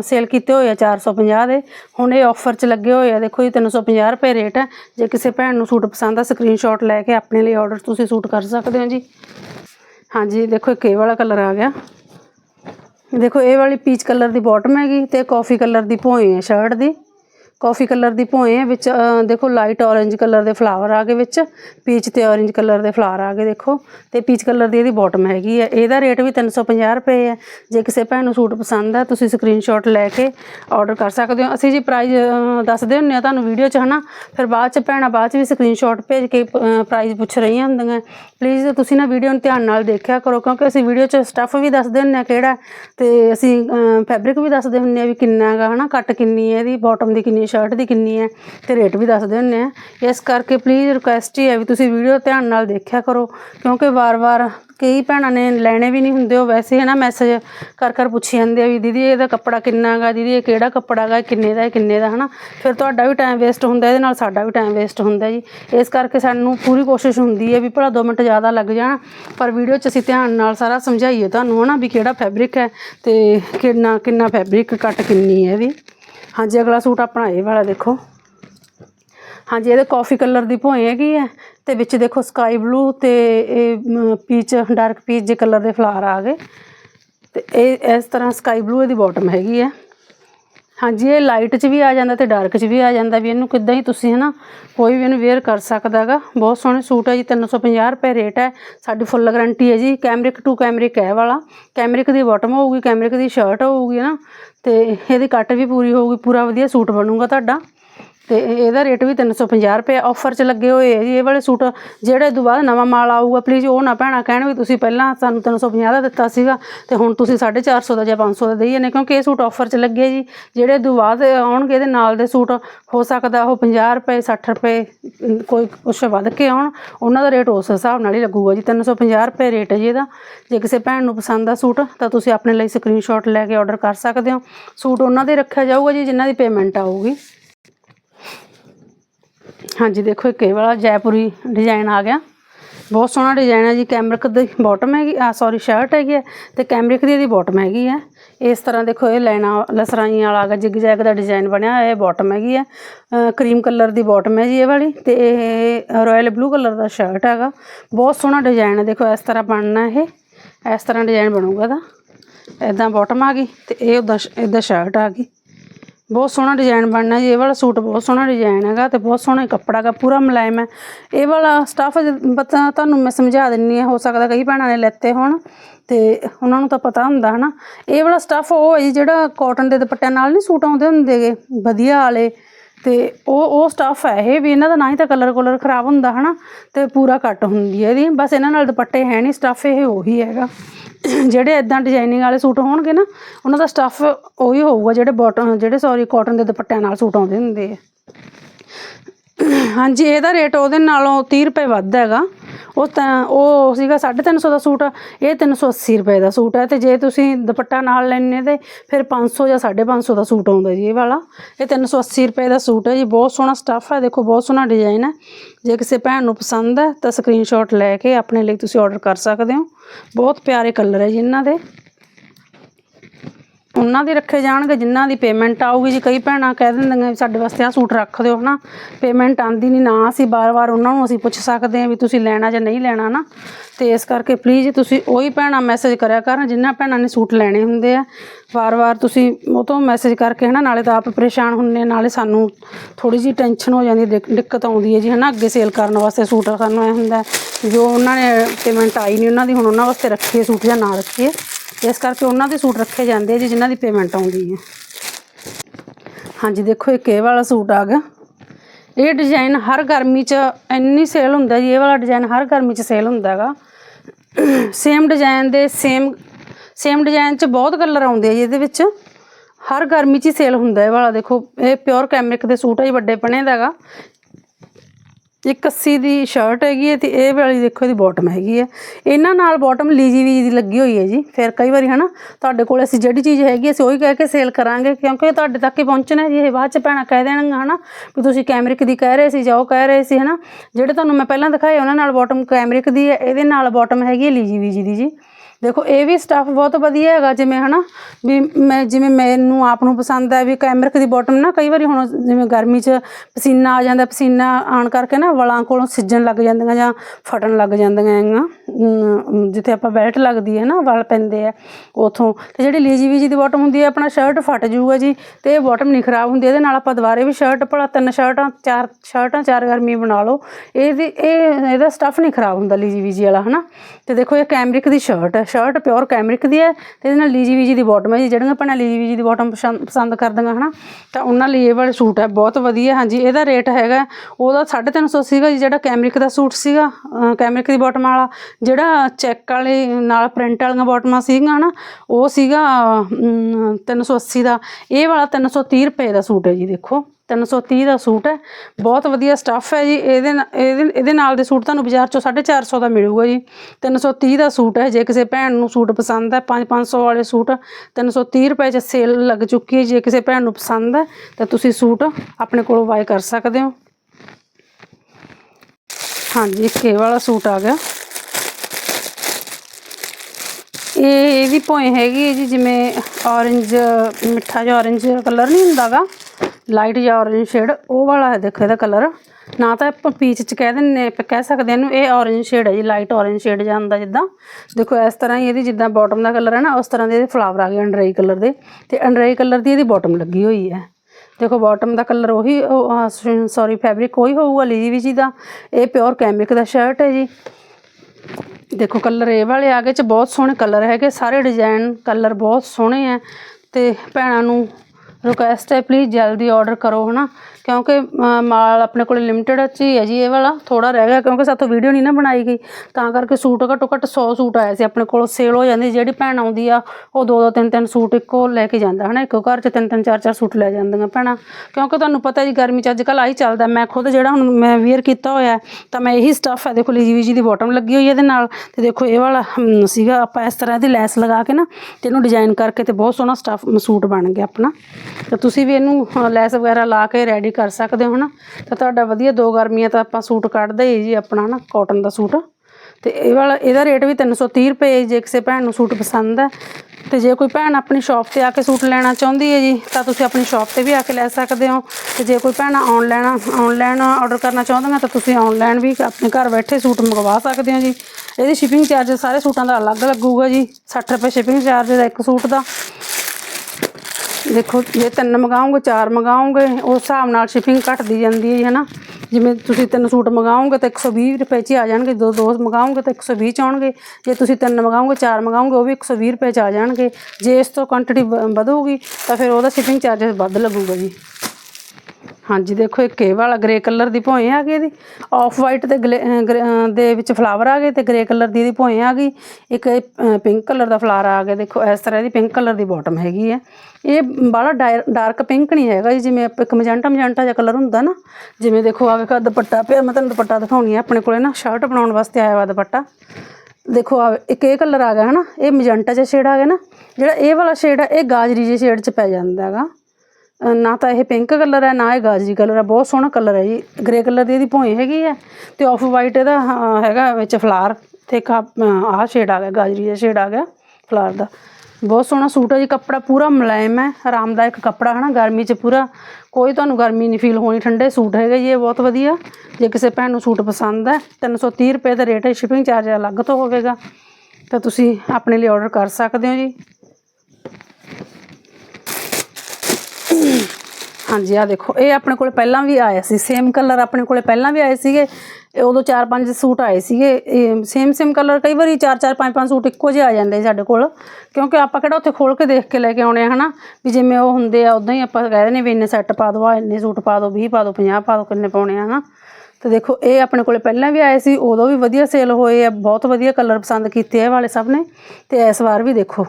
ਸੇਲ ਕੀਤੇ ਹੋਏ ਆ 450 ਦੇ। ਹੁਣ ਇਹ ਆਫਰ 'ਚ ਲੱਗੇ ਹੋਏ ਆ ਦੇਖੋ ਜੀ 350 ਰੁਪਏ ਰੇਟ ਹੈ। ਜੇ ਕਿਸੇ ਭੈਣ ਨੂੰ ਸੂਟ ਪਸੰਦ ਆ ਸਕਰੀਨਸ਼ਾਟ ਲੈ ਕੇ ਆਪਣੇ ਲਈ ਆਰਡਰ ਤੁਸੀਂ ਸੂਟ ਕਰ ਸਕਦੇ ਹੋ ਜੀ। ਹਾਂਜੀ, ਦੇਖੋ, ਇੱਕ ਇਹ ਵਾਲਾ ਕਲਰ ਆ ਗਿਆ। ਦੇਖੋ, ਇਹ ਵਾਲੀ ਪੀਚ ਕਲਰ ਦੀ ਬਾਟਮ ਹੈਗੀ ਤੇ ਕਾਫੀ ਕਲਰ ਦੀ ਭੋਏ ਹੈ ਸ਼ਰਟ ਦੀ। ਕਾਫੀ ਕਲਰ ਦੀ ਭੋਏ ਹੈ ਵਿੱਚ ਦੇਖੋ ਲਾਈਟ ਔਰੇਂਜ ਕਲਰ ਦੇ ਫਲਾਵਰ ਆ ਗਏ ਵਿੱਚ ਪੀਚ ਤੇ ਔਰੇਂਜ ਕਲਰ ਦੇ ਫਲਾਵਰ ਆ ਗਏ ਦੇਖੋ, ਤੇ ਪੀਚ ਕਲਰ ਦੀ ਇਹਦੀ ਬਾਟਮ ਹੈਗੀ ਹੈ ਇਹਦਾ ਰੇਟ ਵੀ 350 ਰੁਪਏ ਹੈ ਜੇ ਕਿਸੇ ਭੈਣ ਨੂੰ ਸੂਟ ਪਸੰਦ ਹੈ ਤੁਸੀਂ ਸਕਰੀਨਸ਼ਾਟ ਲੈ ਕੇ ਆਰਡਰ ਕਰ ਸਕਦੇ ਹੋ। ਅਸੀਂ ਜੀ ਪ੍ਰਾਈਸ ਦੱਸਦੇ ਹੁੰਨੇ ਆ ਤੁਹਾਨੂੰ ਵੀਡੀਓ 'ਚ, ਹਨਾ? ਫਿਰ ਬਾਅਦ 'ਚ ਭੈਣਾਂ ਬਾਅਦ 'ਚ ਵੀ ਸਕਰੀਨਸ਼ਾਟ ਭੇਜ ਕੇ ਪ੍ਰਾਈਸ ਪੁੱਛ ਰਹੀਆਂ ਹੁੰਦੀਆਂ। ਪਲੀਜ਼ ਤੁਸੀਂ ਨਾ ਵੀਡੀਓ ਨੂੰ ਧਿਆਨ ਨਾਲ ਦੇਖਿਆ ਕਰੋ, ਕਿਉਂਕਿ ਅਸੀਂ ਵੀਡੀਓ 'ਚ ਸਟੱਫ ਵੀ ਦੱਸਦੇ ਹੁੰਨੇ ਆ ਕਿਹੜਾ, ਤੇ ਅਸੀਂ ਫੈਬਰਿਕ ਵੀ ਦੱਸਦੇ ਹੁੰਨੇ ਆ ਵੀ ਕਿੰਨਾ ਹੈਗਾ, ਹਨਾ? ਕੱਟ ਕਿੰਨੀ ਹੈ ਇਹਦੀ ਬਾਟਮ ਦੀ ਕਿੰਨੀ ਸ਼ਰਟ ਦੀ ਕਿੰਨੀ ਹੈ ਤੇ ਰੇਟ ਵੀ ਦੱਸਦੇ ਹੁੰਨੇ ਆ ਇਸ ਕਰਕੇ ਪਲੀਜ਼ ਰਿਕੁਐਸਟ ਹੀ ਹੈ ਵੀ ਤੁਸੀਂ ਵੀਡੀਓ ਧਿਆਨ ਨਾਲ ਦੇਖਿਆ ਕਰੋ, ਕਿਉਂਕਿ ਵਾਰ-ਵਾਰ ਕਈ ਭੈਣਾਂ ਨੇ ਲੈਣੇ ਵੀ ਨਹੀਂ ਹੁੰਦੇ, ਉਹ ਵੈਸੇ ਹੈ ਨਾ ਮੈਸੇਜ ਕਰ ਕਰ ਪੁੱਛੀ ਜਾਂਦੇ ਆ ਵੀ ਦੀਦੀ ਇਹਦਾ ਕੱਪੜਾ ਕਿੰਨਾ ਹੈਗਾ ਦੀਦੀ ਇਹ ਕਿਹੜਾ ਕੱਪੜਾ ਹੈਗਾ ਕਿੰਨੇ ਦਾ, ਇਹ ਕਿੰਨੇ ਦਾ ਹਨਾ। ਫਿਰ ਤੁਹਾਡਾ ਵੀ ਟਾਈਮ ਵੇਸਟ ਹੁੰਦਾ, ਇਹਦੇ ਨਾਲ ਸਾਡਾ ਵੀ ਟਾਈਮ ਵੇਸਟ ਹੁੰਦਾ ਜੀ। ਇਸ ਕਰਕੇ ਸਾਨੂੰ ਪੂਰੀ ਕੋਸ਼ਿਸ਼ ਹੁੰਦੀ ਹੈ ਵੀ ਭਲਾ 2 ਮਿੰਟ ਜ਼ਿਆਦਾ ਲੱਗ ਜਾਣ, ਪਰ ਵੀਡੀਓ 'ਚ ਅਸੀਂ ਧਿਆਨ ਨਾਲ ਸਾਰਾ ਸਮਝਾਈਏ ਤੁਹਾਨੂੰ ਹਨਾ ਵੀ ਕਿਹੜਾ ਫੈਬਰਿਕ ਹੈ ਤੇ ਕਿੰਨਾ ਕਿੰਨਾ ਫੈਬਰਿਕ ਕੱਟ ਕਿੰਨੀ ਹੈ ਵੀ। ਹਾਂਜੀ, ਅਗਲਾ ਸੂਟ ਆਪਣਾ ਇਹ ਵਾਲਾ ਦੇਖੋ। ਹਾਂਜੀ, ਇਹਦੇ ਕਾਫੀ ਕਲਰ ਦੀ ਭੋਏ ਹੈਗੀ ਹੈ ਤੇ ਵਿੱਚ ਦੇਖੋ ਸਕਾਈ ਬਲੂ ਤੇ ਇਹ ਪੀਚ ਡਾਰਕ ਪੀਚ ਜੇ ਕਲਰ ਦੇ ਫਲਾਰ ਆ ਗਏ। ਤੇ ਇਹ, ਇਸ ਤਰ੍ਹਾਂ ਸਕਾਈ ਬਲੂ ਇਹਦੀ ਬਾਟਮ ਹੈਗੀ ਹੈ। ਹਾਂਜੀ, ਇਹ ਲਾਈਟ 'ਚ ਵੀ ਆ ਜਾਂਦਾ ਤੇ ਡਾਰਕ 'ਚ ਵੀ ਆ ਜਾਂਦਾ ਵੀ ਇਹਨੂੰ ਕਿੱਦਾਂ ਹੀ ਤੁਸੀਂ ਹਨਾ ਕੋਈ ਵੀ ਇਹਨੂੰ ਵੇਅਰ ਕਰ ਸਕਦਾਗਾ ਬਹੁਤ ਸੋਹਣੇ ਸੂਟ ਹੈ ਜੀ 350 ਰੁਪਏ ਰੇਟ ਹੈ। ਸਾਡੀ ਫੁੱਲ ਗਾਰੰਟੀ ਹੈ ਜੀ ਕੈਮਰਿਕ ਟੂ ਕੈਮਰਿਕ ਹੈ ਵਾਲਾ। ਕੈਮਰਿਕ ਦੀ ਬਾਟਮ ਹੋਊਗੀ ਕੈਮਰਿਕ ਦੀ ਸ਼ਰਟ ਹੋਊਗੀ ਨਾ ਤੇ ਇਹਦੀ ਕੱਟ ਵੀ ਪੂਰੀ ਹੋਊਗੀ ਪੂਰਾ ਵਧੀਆ ਸੂਟ ਬਣੂਗਾ ਤੁਹਾਡਾ। ਤੇ ਇਹਦਾ ਰੇਟ ਵੀ 350 ਰੁਪਏ ਆਫਰ 'ਚ ਲੱਗੇ ਹੋਏ ਆ ਜੀ। ਇਹ ਵਾਲੇ ਸੂਟ ਜਿਹੜੇ ਤੋਂ ਬਾਅਦ ਨਵਾਂ ਮਾਲ ਆਊਗਾ ਪਲੀਜ਼ ਉਹ ਨਾ ਭੈਣਾ ਕਹਿਣ ਵੀ ਤੁਸੀਂ ਪਹਿਲਾਂ ਸਾਨੂੰ 350 ਦਾ ਦਿੱਤਾ ਸੀਗਾ ਤੇ ਹੁਣ ਤੁਸੀਂ 450 ਦਾ ਜਾਂ 500 ਦਾ ਦੇਈ ਜਾਂਦੇ ਕਿਉਂਕਿ ਇਹ ਸੂਟ ਆਫਰ 'ਚ ਲੱਗੇ ਜੀ। ਜਿਹੜੇ ਤੋਂ ਬਾਅਦ ਆਉਣਗੇ ਇਹਦੇ ਨਾਲ ਦੇ ਸੂਟ ਹੋ ਸਕਦਾ ਉਹ 50 ਰੁਪਏ 60 ਰੁਪਏ ਕੋਈ ਕੁਛ ਵੱਧ ਕੇ ਆਉਣ, ਉਹਨਾਂ ਦਾ ਰੇਟ ਉਸ ਹਿਸਾਬ ਨਾਲ ਹੀ ਲੱਗੂਗਾ ਜੀ। 350 ਰੁਪਏ ਰੇਟ ਹੈ ਜੀ ਇਹਦਾ। ਜੇ ਕਿਸੇ ਭੈਣ ਨੂੰ ਪਸੰਦ ਆ ਸੂਟ, ਤਾਂ ਤੁਸੀਂ ਆਪਣੇ ਲਈ ਸਕਰੀਨਸ਼ਾਟ ਲੈ ਕੇ ਆਰਡਰ ਕਰ ਸਕਦੇ ਹੋ। ਸੂਟ ਉਹਨਾਂ ਦੇ ਰੱਖਿਆ ਜਾਊਗਾ ਜੀ, ਜਿਨ੍ਹਾਂ ਦੀ ਪੇਮੈਂਟ ਆਊਗੀ। ਹਾਂਜੀ, ਦੇਖੋ ਇੱਕ ਇਹ ਵਾਲਾ ਜੈਪੁਰੀ ਡਿਜ਼ਾਈਨ ਆ ਗਿਆ। ਬਹੁਤ ਸੋਹਣਾ ਡਿਜ਼ਾਈਨ ਹੈ ਜੀ ਕੈਮਰਿਕ ਦੀ ਬਾਟਮ ਹੈਗੀ, ਆ ਸੌਰੀ ਸ਼ਰਟ ਹੈਗੀ ਹੈ ਤੇ ਕੈਮਰਿਕ ਦੀ ਇਹਦੀ ਬਾਟਮ ਹੈਗੀ ਹੈ। ਇਸ ਤਰ੍ਹਾਂ ਦੇਖੋ ਇਹ ਲਾਈਨਾਂ, ਲਸਰਾਈਆਂ ਵਾਲਾ ਆ ਗਿਆ ਜਿਗ ਜੈਗ ਦਾ ਡਿਜ਼ਾਈਨ ਬਣਿਆ ਹੋਇਆ, ਇਹ ਬਾਟਮ ਹੈਗੀ ਹੈ। ਕਰੀਮ ਕਲਰ ਦੀ ਬਾਟਮ ਹੈ ਜੀ ਇਹ ਵਾਲੀ ਤੇ ਇਹ ਰਾਇਲ ਬਲੂ ਕਲਰ ਦਾ ਸ਼ਰਟ ਹੈਗਾ। ਬਹੁਤ ਸੋਹਣਾ ਡਿਜ਼ਾਈਨ ਹੈ, ਦੇਖੋ ਇਸ ਤਰ੍ਹਾਂ ਬਣਨਾ ਇਹ, ਇਸ ਤਰ੍ਹਾਂ ਡਿਜ਼ਾਈਨ ਬਣੂਗਾ ਇਹਦਾ। ਇਦਾਂ ਬਾਟਮ ਆ ਗਈ ਤੇ ਇਹ ਉਹਦਾ ਇਦਾਂ ਸ਼ਰਟ ਆ ਗਈ। ਬਹੁਤ ਸੋਹਣਾ ਡਿਜ਼ਾਈਨ ਬਣਨਾ ਜੀ, ਇਹ ਵਾਲਾ ਸੂਟ ਬਹੁਤ ਸੋਹਣਾ ਡਿਜ਼ਾਈਨ ਹੈਗਾ ਤੇ ਬਹੁਤ ਸੋਹਣਾ ਕੱਪੜਾ ਦਾ ਪੂਰਾ ਮੁਲਾਇਮ ਹੈ। ਇਹ ਵਾਲਾ ਸਟਾਫ ਪਤਾ ਤੁਹਾਨੂੰ ਮੈਂ ਸਮਝਾ ਦਿੰਨੀ ਆ ਹੋ ਸਕਦਾ ਕਈ ਭੈਣਾਂ ਨੇ ਲੈਤੇ ਹੋਣ ਤੇ ਉਹਨਾਂ ਨੂੰ ਤਾਂ ਪਤਾ ਹੁੰਦਾ ਹਨਾ। ਇਹ ਵਾਲਾ ਸਟਾਫ ਉਹ ਹੈ ਜੀ ਜਿਹੜਾ ਕਾਟਨ ਦੇ ਦੁਪੱਟਿਆਂ ਨਾਲ ਨਹੀਂ ਸੂਟ ਆਉਂਦੇ ਹੁੰਦੇਗੇ ਵਧੀਆ ਵਾਲੇ ਤੇ ਉਹ ਉਹ ਸਟੱਫ ਹੈ ਇਹ ਵੀ, ਇਹਨਾਂ ਦਾ ਨਾ ਹੀ ਤਾਂ ਕਲਰ ਕੋਲਰ ਖਰਾਬ ਹੁੰਦਾ ਹਨਾ ਤੇ ਪੂਰਾ ਕੱਟ ਹੁੰਦੀ ਹੈ ਇਹਦੀ, ਬਸ ਇਹਨਾਂ ਨਾਲ ਦੁਪੱਟੇ ਹੈ ਨਹੀਂ ਸਟੱਫ ਇਹ ਉਹੀ ਹੈਗਾ। ਜਿਹੜੇ ਇਦਾਂ ਡਿਜ਼ਾਈਨਿੰਗ ਵਾਲੇ ਸੂਟ ਹੋਣਗੇ ਨਾ, ਉਹਨਾਂ ਦਾ ਸਟੱਫ ਉਹੀ ਹੋਊਗਾ ਜਿਹੜੇ ਬਾਟਮ ਜਿਹੜੇ ਸੌਰੀ ਕਾਟਨ ਦੇ ਦੁਪੱਟਿਆਂ ਨਾਲ ਸੂਟ ਆਉਂਦੇ ਹੁੰਦੇ ਆ। ਹਾਂਜੀ, ਇਹਦਾ ਰੇਟ ਉਹਦੇ ਨਾਲੋਂ 30 ਰੁਪਏ ਵੱਧ ਹੈਗਾ। ਉਹ ਤਾਂ ਉਹ ਸੀਗਾ 350 ਦਾ ਸੂਟ, ਇਹ 380 ਰੁਪਏ ਦਾ ਸੂਟ ਹੈ ਤੇ ਜੇ ਤੁਸੀਂ ਦੁਪੱਟਾ ਨਾਲ ਲੈਣੇ ਤੇ ਫਿਰ 500 ਜਾਂ 550 ਦਾ ਸੂਟ ਆਉਂਦਾ ਜੀ ਇਹ ਵਾਲਾ। ਇਹ 380 ਰੁਪਏ ਦਾ ਸੂਟ ਹੈ ਜੀ, ਬਹੁਤ ਸੋਹਣਾ ਸਟੱਫ ਹੈ, ਦੇਖੋ ਬਹੁਤ ਸੋਹਣਾ ਡਿਜ਼ਾਈਨ ਹੈ। ਜੇ ਕਿਸੇ ਭੈਣ ਨੂੰ ਪਸੰਦ ਹੈ ਤਾਂ ਸਕਰੀਨਸ਼ਾਟ ਲੈ ਕੇ ਆਪਣੇ ਲਈ ਤੁਸੀਂ ਆਰਡਰ ਕਰ ਸਕਦੇ ਹੋ। ਬਹੁਤ ਪਿਆਰੇ ਕਲਰ ਹੈ ਜੀ ਇਹਨਾਂ ਦੇ। ਉਹਨਾਂ ਦੇ ਰੱਖੇ ਜਾਣਗੇ, ਜਿਨ੍ਹਾਂ ਦੀ ਪੇਮੈਂਟ ਆਊਗੀ ਜੀ, ਕਈ ਭੈਣਾਂ ਕਹਿ ਦਿੰਦੀਆਂ ਸਾਡੇ ਵਾਸਤੇ ਆ ਸੂਟ ਰੱਖ ਦਿਓ, ਹਨਾ। ਪੇਮੈਂਟ ਆਂਦੀ ਨਹੀਂ ਨਾ ਅਸੀਂ ਬਾਰ-ਬਾਰ ਉਹਨਾਂ ਨੂੰ ਅਸੀਂ ਪੁੱਛ ਸਕਦੇ ਹਾਂ ਵੀ ਤੁਸੀਂ ਲੈਣਾ ਜਾਂ ਨਹੀਂ ਲੈਣਾ ਨਾ ਤੇ ਇਸ ਕਰਕੇ ਪਲੀਜ਼ ਤੁਸੀਂ ਉਹੀ ਭੈਣਾਂ ਮੈਸੇਜ ਕਰਿਆ ਕਰਨ, ਜਿਨ੍ਹਾਂ ਭੈਣਾਂ ਨੇ ਸੂਟ ਲੈਣੇ ਹੁੰਦੇ ਆ। ਵਾਰ-ਵਾਰ ਤੁਸੀਂ ਉਹ ਤੋਂ ਮੈਸੇਜ ਕਰਕੇ, ਹਨਾ, ਨਾਲੇ ਤਾਂ ਆਪ ਪਰੇਸ਼ਾਨ ਹੁੰਨੇ ਨਾਲੇ ਸਾਨੂੰ ਥੋੜੀ ਜਿਹੀ ਟੈਨਸ਼ਨ ਹੋ ਜਾਂਦੀ ਦਿੱਕਤ ਆਉਂਦੀ ਹੈ ਜੀ, ਹਨਾ। ਅੱਗੇ ਸੇਲ ਕਰਨ ਵਾਸਤੇ ਸੂਟ ਸਾਨੂੰ ਐ ਹੁੰਦਾ ਜੋ ਉਹਨਾਂ ਨੇ ਪੇਮੈਂਟ ਆਈ ਨਹੀਂ ਉਹਨਾਂ ਦੀ ਹੁਣ ਉਹਨਾਂ ਵਾਸਤੇ ਰੱਖੀਏ ਸੂਟ ਜਾਂ ਨਾ ਰੱਖੀਏ। ਇਸ ਕਰਕੇ ਉਹਨਾਂ ਦੇ ਸੂਟ ਰੱਖੇ ਜਾਂਦੇ ਆ ਜੀ, ਜਿਨ੍ਹਾਂ ਦੀ ਪੇਮੈਂਟ ਆਉਂਦੀ ਹੈ ਹਾਂਜੀ, ਦੇਖੋ ਇੱਕ ਇਹ ਵਾਲਾ ਸੂਟ ਆ ਗਿਆ। ਇਹ ਡਿਜ਼ਾਈਨ ਹਰ ਗਰਮੀ 'ਚ ਇੰਨੀ ਸੇਲ ਹੁੰਦਾ ਜੀ, ਇਹ ਵਾਲਾ ਡਿਜ਼ਾਈਨ ਹਰ ਗਰਮੀ 'ਚ ਸੇਲ ਹੁੰਦਾ ਹੈਗਾ। ਸੇਮ ਡਿਜ਼ਾਈਨ ਦੇ ਸੇਮ ਸੇਮ ਡਿਜ਼ਾਈਨ 'ਚ ਬਹੁਤ ਕਲਰ ਆਉਂਦੇ ਆ ਜੀ ਇਹਦੇ ਵਿੱਚ। ਹਰ ਗਰਮੀ 'ਚ ਹੀ ਸੇਲ ਹੁੰਦਾ ਇਹ ਵਾਲਾ, ਦੇਖੋ, ਇਹ ਪਿਓਰ ਕੈਮਰਿਕ ਦੇ ਸੂਟ ਹੈ ਜੀ, ਵੱਡੇ ਪਣੇ ਦਾ ਹੈਗਾ। ਇੱਕ 80 ਦੀ ਸ਼ਰਟ ਹੈਗੀ ਹੈ ਤੇ ਇਹ ਵਾਲੀ ਦੇਖੋ ਇਹਦੀ ਬਾਟਮ ਹੈਗੀ ਹੈ। ਇਹਨਾਂ ਨਾਲ ਬਾਟਮ ਲੀਜੀ ਵੀ ਦੀ ਲੱਗੀ ਹੋਈ ਹੈ ਜੀ। ਫਿਰ ਕਈ ਵਾਰੀ ਹਨਾ, ਤੁਹਾਡੇ ਕੋਲ ਅਸੀਂ ਜਿਹੜੀ ਚੀਜ਼ ਹੈਗੀ ਅਸੀਂ ਉਹੀ ਕਹਿ ਕੇ ਸੇਲ ਕਰਾਂਗੇ ਕਿਉਂਕਿ ਇਹ ਤੁਹਾਡੇ ਤੱਕ ਹੀ ਪਹੁੰਚਣਾ ਜੀ। ਇਹ ਬਾਅਦ ਚ ਭੈਣਾਂ ਕਹਿ ਦੇਣਗੀਆਂ ਹਨਾ ਵੀ ਤੁਸੀਂ ਕੈਮਰਿਕ ਦੀ ਕਹਿ ਰਹੇ ਸੀ ਜਾਂ ਉਹ ਕਹਿ ਰਹੇ ਸੀ ਹਨਾ। ਜਿਹੜੇ ਤੁਹਾਨੂੰ ਮੈਂ ਪਹਿਲਾਂ ਦਿਖਾਏ ਉਹਨਾਂ ਨਾਲ ਬਾਟਮ ਕੈਮਰਿਕ ਦੀ ਹੈ, ਇਹਦੇ ਨਾਲ ਬਾਟਮ ਹੈਗੀ ਹੈ ਲੀਜੀ ਵੀਜੀ ਦੀ ਜੀ। ਦੇਖੋ, ਇਹ ਵੀ ਸਟੱਫ ਬਹੁਤ ਵਧੀਆ ਹੈਗਾ ਜਿਵੇਂ, ਹਨਾ, ਵੀ ਮੈਂ, ਜਿਵੇਂ ਮੈਨੂੰ ਆਪ ਨੂੰ ਪਸੰਦ ਹੈ ਵੀ ਕੈਮਰਿਕ ਦੀ ਬਾਟਮ ਨਾ, ਕਈ ਵਾਰੀ ਹੁਣ ਜਿਵੇਂ ਗਰਮੀ 'ਚ ਪਸੀਨਾ ਆ ਜਾਂਦਾ, ਪਸੀਨਾ ਆਣ ਕਰਕੇ ਨਾ ਵਲਾਂ ਕੋਲੋਂ ਸਿੱਜਣ ਲੱਗ ਜਾਂਦੀਆਂ ਜਾਂ ਫਟਣ ਲੱਗ ਜਾਂਦੀਆਂ ਹੈਗੀਆਂ। ਜਿੱਥੇ ਆਪਾਂ ਬੈਲਟ ਲੱਗਦੀ ਹੈ ਨਾ, ਵਲ ਪੈਂਦੇ ਆ ਉਥੋਂ, ਤੇ ਜਿਹੜੀ ਲੀਜੀ ਵੀਜੀ ਦੀ ਬਾਟਮ ਹੁੰਦੀ ਹੈ, ਆਪਣਾ ਸ਼ਰਟ ਫਟ ਜੂਗਾ ਜੀ, ਤੇ ਇਹ ਬਾਟਮ ਨਹੀਂ ਖਰਾਬ ਹੁੰਦੀ, ਇਹਦੇ ਨਾਲ ਆਪਾਂ ਦੁਬਾਰੇ ਵੀ ਸ਼ਰਟ ਭਲਾ ਤਿੰਨ ਸ਼ਰਟਾਂ ਚਾਰ ਸ਼ਰਟਾਂ ਚਾਰ ਗਰਮੀ ਬਣਾ ਲਓ। ਇਹਦੀ, ਇਹ, ਇਹਦਾ ਸਟੱਫ ਨਹੀਂ ਖਰਾਬ ਹੁੰਦਾ ਲੀਜੀ ਵੀਜੀ ਵਾਲਾ, ਹਨਾ। ਤੇ ਦੇਖੋ, ਇਹ ਕੈਮਰਿਕ ਦੀ ਸ਼ਰਟ ਹੈ ਸ਼ਰਟ ਪਿਓਰ ਕੈਮਰਿਕ ਦੀ ਹੈ ਤੇ ਇਹਦੇ ਨਾਲ ਲੀਜੀ ਵੀਜੀ ਦੀ ਬਾਟਮ ਹੈ ਜੀ। ਜਿਹੜੀਆਂ ਭੈਣਾਂ ਲੀਜੀ ਵੀਜੀ ਦੀ ਬਾਟਮ ਪਸੰਦ ਕਰਦੀਆਂ ਹਨਾ ਤਾਂ ਉਹਨਾਂ ਲਈ ਇਹ ਵਾਲਾ ਸੂਟ ਹੈ ਬਹੁਤ ਵਧੀਆ। ਹਾਂਜੀ ਇਹਦਾ ਰੇਟ ਹੈਗਾ ਉਹਦਾ 350 ਸੀਗਾ ਜੀ ਜਿਹੜਾ ਕੈਮਰਿਕ ਦਾ ਸੂਟ ਸੀਗਾ ਕੈਮਰਿਕ ਦੀ ਬਾਟਮ ਵਾਲਾ। ਜਿਹੜਾ ਚੈੱਕ ਵਾਲੇ ਨਾਲ ਪ੍ਰਿੰਟ ਵਾਲੀਆਂ ਬਾਟਮਾਂ ਸੀਗੀਆਂ ਹਨਾ ਉਹ ਸੀਗਾ ਅਮ, 380 ਦਾ। ਇਹ ਵਾਲਾ 330 ਰੁਪਏ ਦਾ ਸੂਟ ਹੈ ਜੀ ਦੇਖੋ। 330 ਦਾ ਸੂਟ ਹੈ। ਬਹੁਤ ਵਧੀਆ ਸਟੱਫ ਹੈ ਜੀ। ਇਹਦੇ ਨਾਲ- ਇਹਦੇ ਇਹਦੇ ਨਾਲ ਦੇ ਸੂਟ ਤੁਹਾਨੂੰ ਬਾਜ਼ਾਰ ਚੋਂ 450 ਦਾ ਮਿਲੂਗਾ ਜੀ। 330 ਦਾ ਸੂਟ ਹੈ। ਜੇ ਕਿਸੇ ਭੈਣ ਨੂੰ ਸੂਟ ਪਸੰਦ ਹੈ 5-500 ਵਾਲੇ ਸੂਟ 330 ਰੁਪਏ 'ਚ ਸੇਲ ਲੱਗ ਚੁੱਕੀ ਹੈ। ਜੇ ਕਿਸੇ ਭੈਣ ਨੂੰ ਪਸੰਦ ਹੈ, ਤਾਂ ਤੁਸੀਂ ਸੂਟ ਆਪਣੇ ਕੋਲੋਂ ਬਾਏ ਕਰ ਸਕਦੇ ਹੋ। ਹਾਂਜੀ, ਇੱਕ ਵਾਲਾ ਸੂਟ ਆ ਗਿਆ। ਇਹ ਇਹਦੀ ਭੋਏ ਹੈਗੀ ਹੈ ਜੀ, ਜਿਵੇਂ ਔਰੇਂਜ ਮਿੱਠਾ ਜਿਹਾ ਔਰੇਂਜ ਕਲਰ ਨਹੀਂ ਹੁੰਦਾਗਾ ਲਾਈਟ ਜਿਹਾ ਔਰੇਂਜ ਸ਼ੇਡ ਉਹ ਵਾਲਾ ਹੈ ਦੇਖੋ ਇਹਦਾ ਕਲਰ ਨਾ ਤਾਂ ਆਪਾਂ ਪੀਚ ਚ ਕਹਿ ਦਿੰਨੇ ਆਪਾਂ ਕਹਿ ਸਕਦੇ ਹਾਂ ਇਹਨੂੰ ਇਹ ਔਰੇਂਜ ਸ਼ੇਡ ਹੈ ਜੀ ਲਾਈਟ ਔਰੇਂਜ ਸ਼ੇਡ ਜਾਂ ਹੁੰਦਾ ਜਿੱਦਾਂ। ਦੇਖੋ ਇਸ ਤਰ੍ਹਾਂ ਹੀ ਇਹਦੀ ਜਿੱਦਾਂ ਬਾਟਮ ਦਾ ਕਲਰ ਹੈ ਨਾ, ਉਸ ਤਰ੍ਹਾਂ ਦੇ ਇਹਦੇ ਫਲਾਵਰ ਆ ਗਏ ਅੰਡਰਆਈ ਕਲਰ ਦੇ। ਤੇ ਅੰਡਰਆਈ ਕਲਰ ਦੀ ਇਹਦੀ ਬਾਟਮ ਲੱਗੀ ਹੋਈ ਹੈ। ਦੇਖੋ ਬਾਟਮ ਦਾ ਕਲਰ ਉਹੀ ਸੌਰੀ ਫੈਬਰਿਕ ਉਹੀ ਹੋਊਗਾ ਲੀਜੀ ਵੀ ਜੀ ਦਾ। ਇਹ ਪਿਓਰ ਕੈਮਿਕ ਦਾ ਸ਼ਰਟ ਹੈ ਜੀ। ਦੇਖੋ ਕਲਰ ਇਹ ਵਾਲੇ ਆ ਗਏ ਚ ਬਹੁਤ ਸੋਹਣੇ ਕਲਰ ਹੈਗੇ। ਸਾਰੇ ਡਿਜ਼ਾਈਨ ਕਲਰ ਬਹੁਤ ਸੋਹਣੇ ਆ। ਤੇ ਭੈਣਾਂ ਨੂੰ ਰਿਕੁਐਸਟ ਹੈ ਪਲੀਜ਼ ਜਲਦੀ ਆਰਡਰ ਕਰੋ, ਹਨਾ? ਕਿਉਂਕਿ ਮਾਲ ਆਪਣੇ ਕੋਲ ਲਿਮਟਿਡ ਚ ਹੀ ਹੈ ਜੀ, ਇਹ ਵਾਲਾ ਥੋੜਾ ਰਹਿ ਗਿਆ, ਕਿਉਂਕਿ ਸਾਥੋਂ ਵੀਡੀਓ ਨਹੀਂ ਨਾ ਬਣਾਈ ਗਈ। ਤਾਂ ਕਰਕੇ ਸੂਟ ਘੱਟੋ ਘੱਟ 100 ਸੂਟ ਆਏ ਸੀ ਆਪਣੇ ਕੋਲ ਸੇਲ ਹੋ ਜਾਂਦੀ, ਜਿਹੜੀ ਭੈਣ ਆਉਂਦੀ ਆ, ਉਹ ਦੋ ਦੋ ਤਿੰਨ ਤਿੰਨ ਸੂਟ ਇੱਕੋ ਲੈ ਕੇ ਜਾਂਦਾ, ਹਨਾ? ਇੱਕੋ ਘਰ ਚ ਤਿੰਨ ਤਿੰਨ ਚਾਰ ਚਾਰ ਸੂਟ ਲੈ ਜਾਂਦੀਆਂ ਭੈਣਾਂ। ਕਿਉਂਕਿ ਤੁਹਾਨੂੰ ਪਤਾ ਜੀ, ਗਰਮੀ ਚ ਅੱਜ ਕੱਲ੍ਹ ਆਹੀ ਚੱਲਦਾ, ਮੈਂ ਖੁਦ ਜਿਹੜਾ ਹੁਣ ਮੈਂ ਵੇਅਰ ਕੀਤਾ ਹੋਇਆ, ਤਾਂ ਮੈਂ ਇਹੀ ਸਟੱਫ ਹੈ, ਦੇਖੋ ਲੀਜੀ ਵੀਜੀ ਦੀ ਬਾਟਮ ਲੱਗੀ ਹੋਈ ਹੈ ਇਹਦੇ ਨਾਲ, ਤੇ ਦੇਖੋ, ਇਹ ਵਾਲਾ ਸੀਗਾ, ਆਪਾਂ ਇਸ ਤਰ੍ਹਾਂ ਦੀ ਲੈਸ ਲਗਾ ਕੇ ਨਾ, ਤੇ ਇਹਨੂੰ ਡਿਜ਼ਾਈਨ ਕਰਕੇ ਤੇ ਬਹੁਤ ਸੋਹਣਾ ਸਟੱਫ ਸੂਟ ਬਣ ਗਿਆ ਆਪਣਾ। ਤਾਂ ਤੁਸੀਂ ਵੀ ਇਹਨੂੰ ਲੈਸ ਵਗੈਰਾ ਲਾ ਕੇ ਰੈਡੀ ਕਰ ਸਕਦੇ ਹੋ ਨਾ ਤਾਂ ਤੁਹਾਡਾ ਵਧੀਆ ਦੋ ਗਰਮੀਆਂ ਤਾਂ ਆਪਾਂ ਸੂਟ ਕੱਢਦੇ ਹੀ ਜੀ ਆਪਣਾ ਨਾ ਕਾਟਨ ਦਾ ਸੂਟ। ਤੇ ਇਹ ਵਾਲਾ, ਇਹਦਾ ਰੇਟ ਵੀ 330 ਰੁਪਏ ਜੇ ਕਿਸੇ ਭੈਣ ਨੂੰ ਸੂਟ ਪਸੰਦ ਹੈ। ਤੇ ਜੇ ਕੋਈ ਭੈਣ ਆਪਣੀ ਸ਼ਾਪ ਤੇ ਆ ਕੇ ਸੂਟ ਲੈਣਾ ਚਾਹੁੰਦੀ ਹੈ ਜੀ, ਤਾਂ ਤੁਸੀਂ ਆਪਣੀ ਸ਼ਾਪ ਤੇ ਵੀ ਆ ਕੇ ਲੈ ਸਕਦੇ ਹੋ। ਤੇ ਜੇ ਕੋਈ ਭੈਣ ਆਨਲਾਈਨ ਆਨਲਾਈਨ ਆਰਡਰ ਕਰਨਾ ਚਾਹੁੰਦੀਆਂ, ਤਾਂ ਤੁਸੀਂ ਆਨਲਾਈਨ ਵੀ ਆਪਣੇ ਘਰ ਬੈਠੇ ਸੂਟ ਮੰਗਵਾ ਸਕਦੇ ਹੋ ਜੀ। ਇਹਦੇ ਸ਼ਿਪਿੰਗ ਚਾਰਜ ਸਾਰੇ ਸੂਟਾਂ ਦਾ ਅਲੱਗ ਲੱਗੂਗਾ ਜੀ। 60 ਰੁਪਏ ਸ਼ਿਪਿੰਗ ਚਾਰਜ ਦਾ ਇੱਕ ਸੂਟ ਦਾ। ਦੇਖੋ ਜੇ ਤਿੰਨ ਮੰਗਾਓਗੇ ਚਾਰ ਮੰਗਾਓਗੇ ਉਸ ਹਿਸਾਬ ਨਾਲ ਸ਼ਿਪਿੰਗ ਘਟਦੀ ਜਾਂਦੀ ਹੈ ਜੀ, ਹੈ ਨਾ ਜਿਵੇਂ ਤੁਸੀਂ ਤਿੰਨ ਸੂਟ ਮੰਗਾਓਗੇ ਤਾਂ 120 ਰੁਪਏ 'ਚ ਹੀ ਆ ਜਾਣਗੇ ਦੋ ਦੋ ਮੰਗਾਓਗੇ ਤਾਂ 120 ਚ ਆਉਣਗੇ ਜੇ ਤੁਸੀਂ ਤਿੰਨ ਮੰਗਾਓਗੇ ਚਾਰ ਮੰਗਾਓਗੇ ਉਹ ਵੀ 120 ਰੁਪਏ 'ਚ ਆ ਜਾਣਗੇ। ਜੇ ਇਸ ਤੋਂ ਕੁਆਂਟੀਟੀ ਵਧੂਗੀ ਤਾਂ ਫਿਰ ਉਹਦਾ ਸ਼ਿਪਿੰਗ ਚਾਰਜਸ ਵੱਧ ਲੱਗੂਗਾ ਜੀ। ਹਾਂਜੀ, ਦੇਖੋ ਇੱਕ ਇਹ ਵਾਲਾ ਗ੍ਰੇ ਕਲਰ ਦੀ ਭੋਏ ਆ ਗਈ ਇਹਦੀ। ਆਫ ਵਾਈਟ ਤੇ ਗਲੇ- ਗਰੇ- ਦੇ ਵਿੱਚ ਫਲਾਵਰ ਆ ਗਏ ਤੇ ਗ੍ਰੇ ਕਲਰ ਦੀ ਇਹਦੀ ਭੋਏ ਆ ਗਈ। ਇੱਕ ਪਿੰਕ ਕਲਰ ਦਾ ਫਲਾਰ ਆ ਗਿਆ। ਦੇਖੋ, ਇਸ ਤਰ੍ਹਾਂ ਇਹਦੀ ਪਿੰਕ ਕਲਰ ਦੀ ਬਾਟਮ ਹੈਗੀ ਹੈ ਇਹ ਬਾਲਾ ਡਾਰਕ ਪਿੰਕ ਨਹੀਂ ਹੈਗਾ ਜੀ, ਜਿਵੇਂ ਇੱਕ ਮਜੈਂਟਾ ਮਜੈਂਟਾ ਜਿਹਾ ਕਲਰ ਹੁੰਦਾ ਨਾ। ਜਿਵੇਂ ਦੇਖੋ ਆ ਵੇਖੋ ਦੁਪੱਟਾ ਪਿਆ, ਮੈਂ ਤੁਹਾਨੂੰ ਦੁਪੱਟਾ ਦਿਖਾਉਣੀ ਹੈ ਆਪਣੇ ਕੋਲੇ ਨਾ ਸ਼ਰਟ ਬਣਾਉਣ ਵਾਸਤੇ ਆਇਆ ਵਾ ਦੁਪੱਟਾ। ਦੇਖੋ ਆ ਇੱਕ ਇਹ ਕਲਰ ਆ ਗਿਆ ਹਨਾ, ਇਹ ਮਜੈਂਟਾ ਜਿਹਾ ਸ਼ੇਡ ਆ ਗਿਆ ਨਾ। ਜਿਹੜਾ ਇਹ ਵਾਲਾ ਸ਼ੇਡ ਹੈ ਇਹ ਗਾਜਰੀ ਜਿਹੇ ਸ਼ੇਡ 'ਚ ਪੈ ਜਾਂਦਾ ਹੈਗਾ। ਨਾ ਤਾਂ ਇਹ ਪਿੰਕ ਕਲਰ ਹੈ, ਨਾ ਇਹ ਗਾਜਰੀ ਕਲਰ ਹੈ, ਬਹੁਤ ਸੋਹਣਾ ਕਲਰ ਹੈ ਜੀ। ਗ੍ਰੇ ਕਲਰ ਦੀ ਇਹਦੀ ਭੋਏ ਹੈਗੀ ਹੈ ਤੇ ਆਫ ਵਾਈਟ ਇਹਦਾ ਹੈਗਾ ਵਿੱਚ ਫਲਾਰ ਤੇ ਇੱਕ ਆਹ ਸ਼ੇਡ ਆ ਗਿਆ, ਗਾਜਰੀ ਜਿਹਾ ਸ਼ੇਡ ਆ ਗਿਆ ਫਲਾਰ ਦਾ। ਬਹੁਤ ਸੋਹਣਾ ਸੂਟ ਹੈ ਜੀ, ਕੱਪੜਾ ਪੂਰਾ ਮੁਲਾਇਮ ਹੈ, ਆਰਾਮਦਾਇਕ ਕੱਪੜਾ ਹੈ ਨਾ ਗਰਮੀ 'ਚ ਪੂਰਾ। ਕੋਈ ਤੁਹਾਨੂੰ ਗਰਮੀ ਨਹੀਂ ਫੀਲ ਹੋਣੀ, ਠੰਡੇ ਸੂਟ ਹੈਗੇ ਜੀ, ਇਹ ਬਹੁਤ ਵਧੀਆ। ਜੇ ਕਿਸੇ ਭੈਣ ਨੂੰ ਸੂਟ ਪਸੰਦ ਹੈ 330 ਰੁਪਏ ਦਾ ਰੇਟ ਹੈ ਸ਼ਿਪਿੰਗ ਚਾਰਜ ਅਲੱਗ ਤੋਂ ਹੋਵੇਗਾ। ਤਾਂ ਤੁਸੀਂ ਆਪਣੇ ਲਈ ਆਰਡਰ ਕਰ ਸਕਦੇ ਹੋ ਜੀ। ਹਾਂਜੀ ਆ ਦੇਖੋ, ਇਹ ਆਪਣੇ ਕੋਲ ਪਹਿਲਾਂ ਵੀ ਆਇਆ ਸੀ ਸੇਮ ਕਲਰ ਆਪਣੇ ਕੋਲੇ ਪਹਿਲਾਂ ਵੀ ਆਏ ਸੀਗੇ, ਇਹ ਉਦੋਂ ਚਾਰ ਪੰਜ ਸੂਟ ਆਏ ਸੀਗੇ, ਇਹ ਸੇਮ ਸੇਮ ਕਲਰ ਕਈ ਵਾਰੀ ਚਾਰ ਚਾਰ ਪੰਜ ਪੰਜ ਸੂਟ ਇੱਕੋ ਜਿਹੇ ਆ ਜਾਂਦੇ ਸਾਡੇ ਕੋਲ, ਕਿਉਂਕਿ ਆਪਾਂ ਕਿਹੜਾ ਉੱਥੇ ਖੋਲ ਕੇ ਦੇਖ ਕੇ ਲੈ ਕੇ ਆਉਣੇ ਆ, ਹਨਾ? ਵੀ ਜਿਵੇਂ ਉਹ ਹੁੰਦੇ ਆ ਉਦਾਂ ਹੀ ਆਪਾਂ ਕਹਿ ਦਿੰਦੇ ਵੀ ਇੰਨੇ ਸੈੱਟ ਪਾ ਦਿਓ ਆ ਇੰਨੇ ਸੂਟ ਪਾ ਦਿਓ 20 ਪਾ ਦਿਓ 50 ਪਾ ਦਿਓ, ਕਿੰਨੇ ਪਾਉਣੇ ਆ, ਹਨਾ? ਤੇ ਦੇਖੋ, ਇਹ ਆਪਣੇ ਕੋਲੇ ਪਹਿਲਾਂ ਵੀ ਆਏ ਸੀ, ਉਦੋਂ ਵੀ ਵਧੀਆ ਸੇਲ ਹੋਏ ਆ, ਬਹੁਤ ਵਧੀਆ ਕਲਰ ਪਸੰਦ ਕੀਤੇ ਆ ਵਾਲੇ ਸਭ ਨੇ, ਤੇ ਇਸ ਵਾਰ ਵੀ ਦੇਖੋ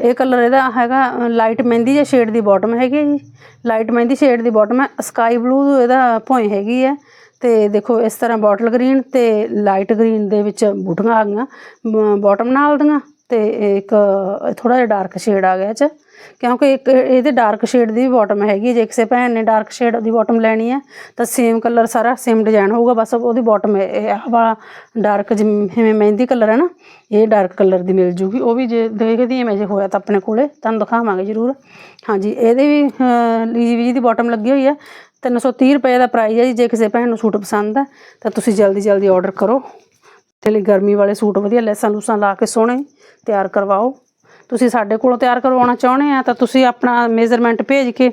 ਇਹ ਕਲਰ ਇਹਦਾ ਹੈਗਾ ਲਾਈਟ ਮਹਿੰਦੀ ਜਾਂ ਸ਼ੇਡ ਦੀ ਬਾਟਮ ਹੈਗੀ ਹੈ ਜੀ। ਲਾਈਟ ਮਹਿੰਦੀ ਸ਼ੇਡ ਦੀ ਬਾਟਮ ਹੈ। ਸਕਾਈ ਬਲੂ ਇਹਦਾ ਭੋਏ ਹੈਗੀ ਹੈ ਤੇ ਦੇਖੋ, ਇਸ ਤਰ੍ਹਾਂ ਬੋਟਲ ਗ੍ਰੀਨ ਤੇ ਲਾਈਟ ਗ੍ਰੀਨ ਦੇ ਵਿੱਚ ਬੂਟੀਆਂ ਆ ਗਈਆਂ ਬਾਟਮ ਨਾਲ ਦੀਆਂ। ਤੇ ਇੱਕ ਥੋੜਾ ਜਿਹਾ ਡਾਰਕ ਸ਼ੇਡ ਆ ਗਿਆ ਚ। ਕਿਉਂਕਿ ਇੱਕ ਇਹਦੇ ਡਾਰਕ ਸ਼ੇਡ ਦੀ ਵੀ ਬਾਟਮ ਹੈਗੀ ਜੇ ਕਿਸੇ ਭੈਣ ਨੇ ਡਾਰਕ ਸ਼ੇਡ ਦੀ ਬਾਟਮ ਲੈਣੀ ਹੈ, ਤਾਂ ਸੇਮ ਕਲਰ ਸਾਰਾ ਸੇਮ ਡਿਜ਼ਾਈਨ ਹੋਊਗਾ। ਬਸ ਉਹਦੀ ਬਾਟਮ ਇਹ ਆਹ ਵਾਲਾ ਡਾਰਕ ਜਿਵੇਂ ਮਹਿੰਦੀ ਕਲਰ ਹੈ ਨਾ, ਇਹ ਡਾਰਕ ਕਲਰ ਦੀ ਮਿਲ ਜੂਗੀ। ਉਹ ਵੀ ਜੇ ਦੇਖਦੀ ਹਾਂ ਮੈਂ, ਜੇ ਹੋਇਆ ਤਾਂ ਆਪਣੇ ਕੋਲੇ। ਤੁਹਾਨੂੰ ਦਿਖਾਵਾਂਗੇ ਜ਼ਰੂਰ। ਹਾਂਜੀ, ਇਹਦੇ ਵੀ ਲੀਜੀ ਵੀ ਦੀ ਬਾਟਮ ਲੱਗੀ ਹੋਈ ਹੈ। 330 ਰੁਪਏ ਦਾ ਪ੍ਰਾਈਸ ਹੈ ਜੀ। ਜੇ ਕਿਸੇ ਭੈਣ ਨੂੰ ਸੂਟ ਪਸੰਦ ਹੈ, ਤਾਂ ਤੁਸੀਂ ਜਲਦੀ ਜਲਦੀ ਆਰਡਰ ਕਰੋ। ਤੇ ਲਈ ਗਰਮੀ ਵਾਲੇ ਸੂਟ ਵਧੀਆ ਲੈਸਾਂ ਲੂਸਾਂ ਲਾ ਕੇ ਸੋਹਣੇ ਤਿਆਰ ਕਰਵਾਓ। ਤੁਸੀਂ ਸਾਡੇ ਕੋਲੋਂ ਤਿਆਰ ਕਰਵਾਉਣਾ ਚਾਹੁੰਦੇ ਆ ਤਾਂ ਤੁਸੀਂ ਆਪਣਾ ਮੇਜ਼ਰਮੈਂਟ ਭੇਜ ਕੇ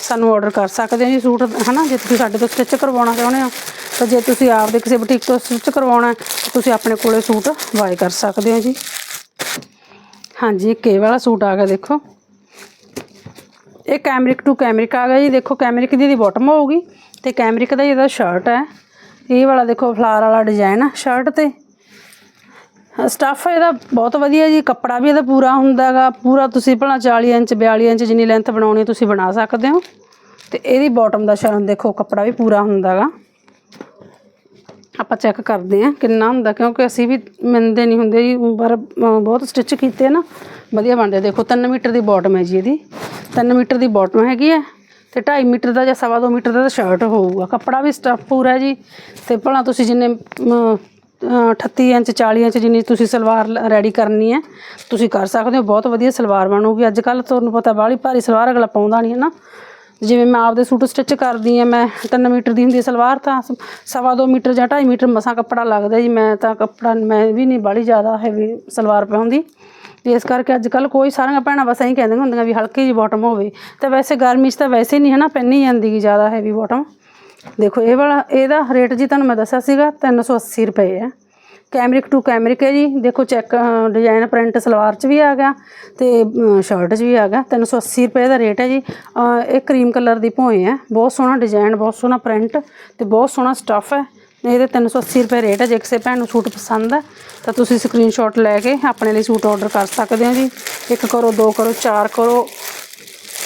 ਸਾਨੂੰ ਆਰਡਰ ਕਰ ਸਕਦੇ ਹੋ ਜੀ ਸੂਟ, ਹਨਾ? ਜੇ ਤੁਸੀਂ ਸਾਡੇ ਤੋਂ ਸਟਿਚ ਕਰਵਾਉਣਾ ਚਾਹੁੰਦੇ ਹੋ, ਤਾਂ ਜੇ ਤੁਸੀਂ ਆਪਦੇ ਕਿਸੇ ਬੁਟੀਕ ਤੋਂ ਸਟਿਚ ਕਰਵਾਉਣਾ ਤਾਂ ਤੁਸੀਂ ਆਪਣੇ ਕੋਲੇ ਸੂਟ ਬਾਏ ਕਰ ਸਕਦੇ ਹੋ ਜੀ। ਹਾਂਜੀ ਕੇ ਵਾਲਾ ਸੂਟ ਆ ਗਿਆ, ਦੇਖੋ। ਇਹ ਕੈਮਰਿਕ ਟੂ ਕੈਮਰਿਕ ਆ ਗਿਆ ਜੀ। ਦੇਖੋ ਕੈਮਰਿਕ ਦੀ ਇਹਦੀ ਬਾਟਮ ਹੋਊਗੀ ਤੇ ਕੈਮਰਿਕ ਦਾ ਇਹਦਾ ਸ਼ਰਟ ਹੈ। ਇਹ ਵਾਲਾ ਦੇਖੋ, ਫਲਾਰ ਵਾਲਾ ਡਿਜ਼ਾਈਨ ਆ ਸ਼ਰਟ ਤੇ। ਸਟੱਫ ਇਹਦਾ ਬਹੁਤ ਵਧੀਆ ਜੀ, ਕੱਪੜਾ ਵੀ ਇਹਦਾ ਪੂਰਾ ਹੁੰਦਾਗਾ ਪੂਰਾ ਤੁਸੀਂ ਭਲਾ 40 ਇੰਚ 42 ਇੰਚ ਜਿੰਨੀ ਲੈਂਥ ਬਣਾਉਣੀ ਤੁਸੀਂ ਬਣਾ ਸਕਦੇ ਹੋ। ਤੇ ਇਹਦੀ ਬਾਟਮ ਦਾ ਸ਼ਰਨ ਦੇਖੋ, ਕੱਪੜਾ ਵੀ ਪੂਰਾ ਹੁੰਦਾਗਾ ਆਪਾਂ ਚੈੱਕ ਕਰਦੇ ਹਾਂ ਕਿੰਨਾ ਹੁੰਦਾ, ਕਿਉਂਕਿ ਅਸੀਂ ਵੀ ਮੰਨਦੇ ਨਹੀਂ ਹੁੰਦੇ ਜੀ, ਪਰ ਬਹੁਤ ਸਟਿਚ ਕੀਤੇ ਨਾ। ਵਧੀਆ ਬਣਦੇ ਦੇਖੋ 3 ਮੀਟਰ ਦੀ ਬਾਟਮ ਹੈ ਜੀ ਇਹਦੀ। 3 ਮੀਟਰ ਦੀ ਬਾਟਮ ਹੈਗੀ ਹੈ। ਤੇ 2.5 ਮੀਟਰ ਦਾ ਜਾਂ ਸਵਾ ਦੋ ਮੀਟਰ ਦਾ ਸ਼ਰਟ ਹੋਊਗਾ। ਕੱਪੜਾ ਵੀ ਸਟੱਫ ਪੂਰਾ ਜੀ। ਤੇ ਭਲਾ ਤੁਸੀਂ ਜਿੰਨੇ ਅਮ, 38 ਇੰਚ 40 ਇੰਚ ਜਿੰਨੀ ਤੁਸੀਂ ਸਲਵਾਰ ਰੈਡੀ ਕਰਨੀ ਹੈ ਤੁਸੀਂ ਕਰ ਸਕਦੇ ਹੋ। ਬਹੁਤ ਵਧੀਆ ਸਲਵਾਰ ਬਣੂਗੀ। ਅੱਜ ਕੱਲ ਤੁਹਾਨੂੰ ਪਤਾ ਬਾਹਲੀ ਭਾਰੀ ਸਲਵਾਰ ਅਗਲਾ ਪਾਉਂਦਾ ਨਹੀਂ ਹੈ ਨਾ। ਜਿਵੇਂ ਮੈਂ ਆਪਦੇ ਸੂਟ ਸਟਿਚ ਕਰਦੀ ਆ ਮੈਂ 3 ਮੀਟਰ ਦੀ ਹੁੰਦੀ ਸਲਵਾਰ ਤਾਂ ਸਵਾ ਦੋ ਮੀਟਰ ਜਾਂ 2.5 ਮੀਟਰ ਮਸਾਂ ਕੱਪੜਾ ਲੱਗਦਾ ਜੀ। ਮੈਂ ਤਾਂ ਕੱਪੜਾ ਮੈਂ ਵੀ ਨਹੀਂ ਬਾਹਲੀ ਜ਼ਿਆਦਾ ਹੈਵੀ ਸਲਵਾਰ ਪਾਉਂਦੀ। ਤੇ ਇਸ ਕਰਕੇ ਅੱਜ ਕੱਲ ਕੋਈ ਸਾਰੀਆਂ ਭੈਣਾਂ ਬਸ ਐਂ ਕਹਿੰਦੀਆਂ ਹੁੰਦੀਆਂ ਵੀ ਹਲਕੀ ਜੀ ਬਾਟਮ ਹੋਵੇ। ਤੇ ਵੈਸੇ ਗਰਮੀ 'ਚ ਤਾਂ ਵੈਸੇ ਨਹੀਂ ਹੈ ਨਾ ਪੈਣੀ ਜਾਂਦੀ ਗੀ ਜ਼ਿਆਦਾ ਹੈਵੀ ਬਾਟਮ ਦੇਖੋ, ਇਹ ਵਾਲਾ, ਇਹਦਾ ਰੇਟ ਜੀ ਤੁਹਾਨੂੰ ਮੈਂ ਦੱਸਿਆ ਸੀਗਾ 380 ਰੁਪਏ ਹੈ ਕੈਮਰਿਕ ਟੂ ਕੈਮਰਿਕ ਹੈ ਜੀ। ਦੇਖੋ ਚੈੱਕ ਡਿਜ਼ਾਈਨ ਪ੍ਰਿੰਟ ਸਲਵਾਰ 'ਚ ਵੀ ਆ ਗਿਆ ਤੇ ਸ਼ਰਟ 'ਚ ਵੀ ਆ ਗਿਆ। 380 ਰੁਪਏ ਦਾ ਰੇਟ ਹੈ ਜੀ। ਇਹ ਕਰੀਮ ਕਲਰ ਦੀ ਭੋਏ ਹੈ। ਬਹੁਤ ਸੋਹਣਾ ਡਿਜ਼ਾਈਨ ਬਹੁਤ ਸੋਹਣਾ ਪ੍ਰਿੰਟ ਤੇ ਬਹੁਤ ਸੋਹਣਾ ਸਟੱਫ ਹੈ। ਨਹੀਂ ਇਹਦੇ 380 ਰੁਪਏ ਰੇਟ ਹੈ ਜੇ ਕਿਸੇ ਭੈਣ ਨੂੰ ਸੂਟ ਪਸੰਦ ਹੈ ਤਾਂ ਤੁਸੀਂ ਸਕਰੀਨਸ਼ਾਟ ਲੈ ਕੇ ਆਪਣੇ ਲਈ ਸੂਟ ਆਰਡਰ ਕਰ ਸਕਦੇ ਹੋ ਜੀ। ਇੱਕ ਕਰੋ, ਦੋ ਕਰੋ, ਚਾਰ ਕਰੋ,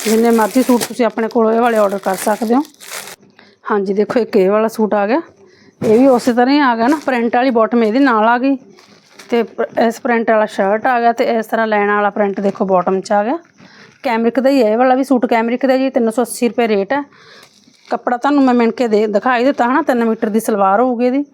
ਜਿੰਨੇ ਮਰਜ਼ੀ ਸੂਟ ਤੁਸੀਂ ਆਪਣੇ ਕੋਲ ਇਹ ਵਾਲੇ ਆਰਡਰ ਕਰ ਸਕਦੇ ਹੋ। ਹਾਂਜੀ, ਦੇਖੋ ਇੱਕ ਇਹ ਵਾਲਾ ਸੂਟ ਆ ਗਿਆ। ਇਹ ਵੀ ਉਸੇ ਤਰ੍ਹਾਂ ਹੀ ਆ ਗਿਆ ਨਾ ਪ੍ਰਿੰਟ ਵਾਲੀ ਬਾਟਮ ਇਹਦੇ ਨਾਲ ਆ ਗਈ। ਤੇ ਇਸ ਪ੍ਰਿੰਟ ਵਾਲਾ ਸ਼ਰਟ ਆ ਗਿਆ ਤੇ ਇਸ ਤਰ੍ਹਾਂ ਲੈਣ ਵਾਲਾ ਪ੍ਰਿੰਟ ਦੇਖੋ ਬਾਟਮ 'ਚ ਆ ਗਿਆ। ਕੈਮਰਿਕ ਦਾ ਹੀ ਇਹ ਵਾਲਾ ਵੀ ਸੂਟ ਕੈਮਰਿਕ ਦਾ ਜੀ 380 ਰੁਪਏ ਰੇਟ ਹੈ ਕੱਪੜਾ ਤੁਹਾਨੂੰ ਮੈਂ ਮਿਣ ਕੇ ਦੇ ਦਿਖਾਈ ਦਿੱਤਾ ਹਨਾ 3 ਮੀਟਰ ਦੀ ਸਲਵਾਰ ਹੋਊਗੀ ਇਹਦੀ।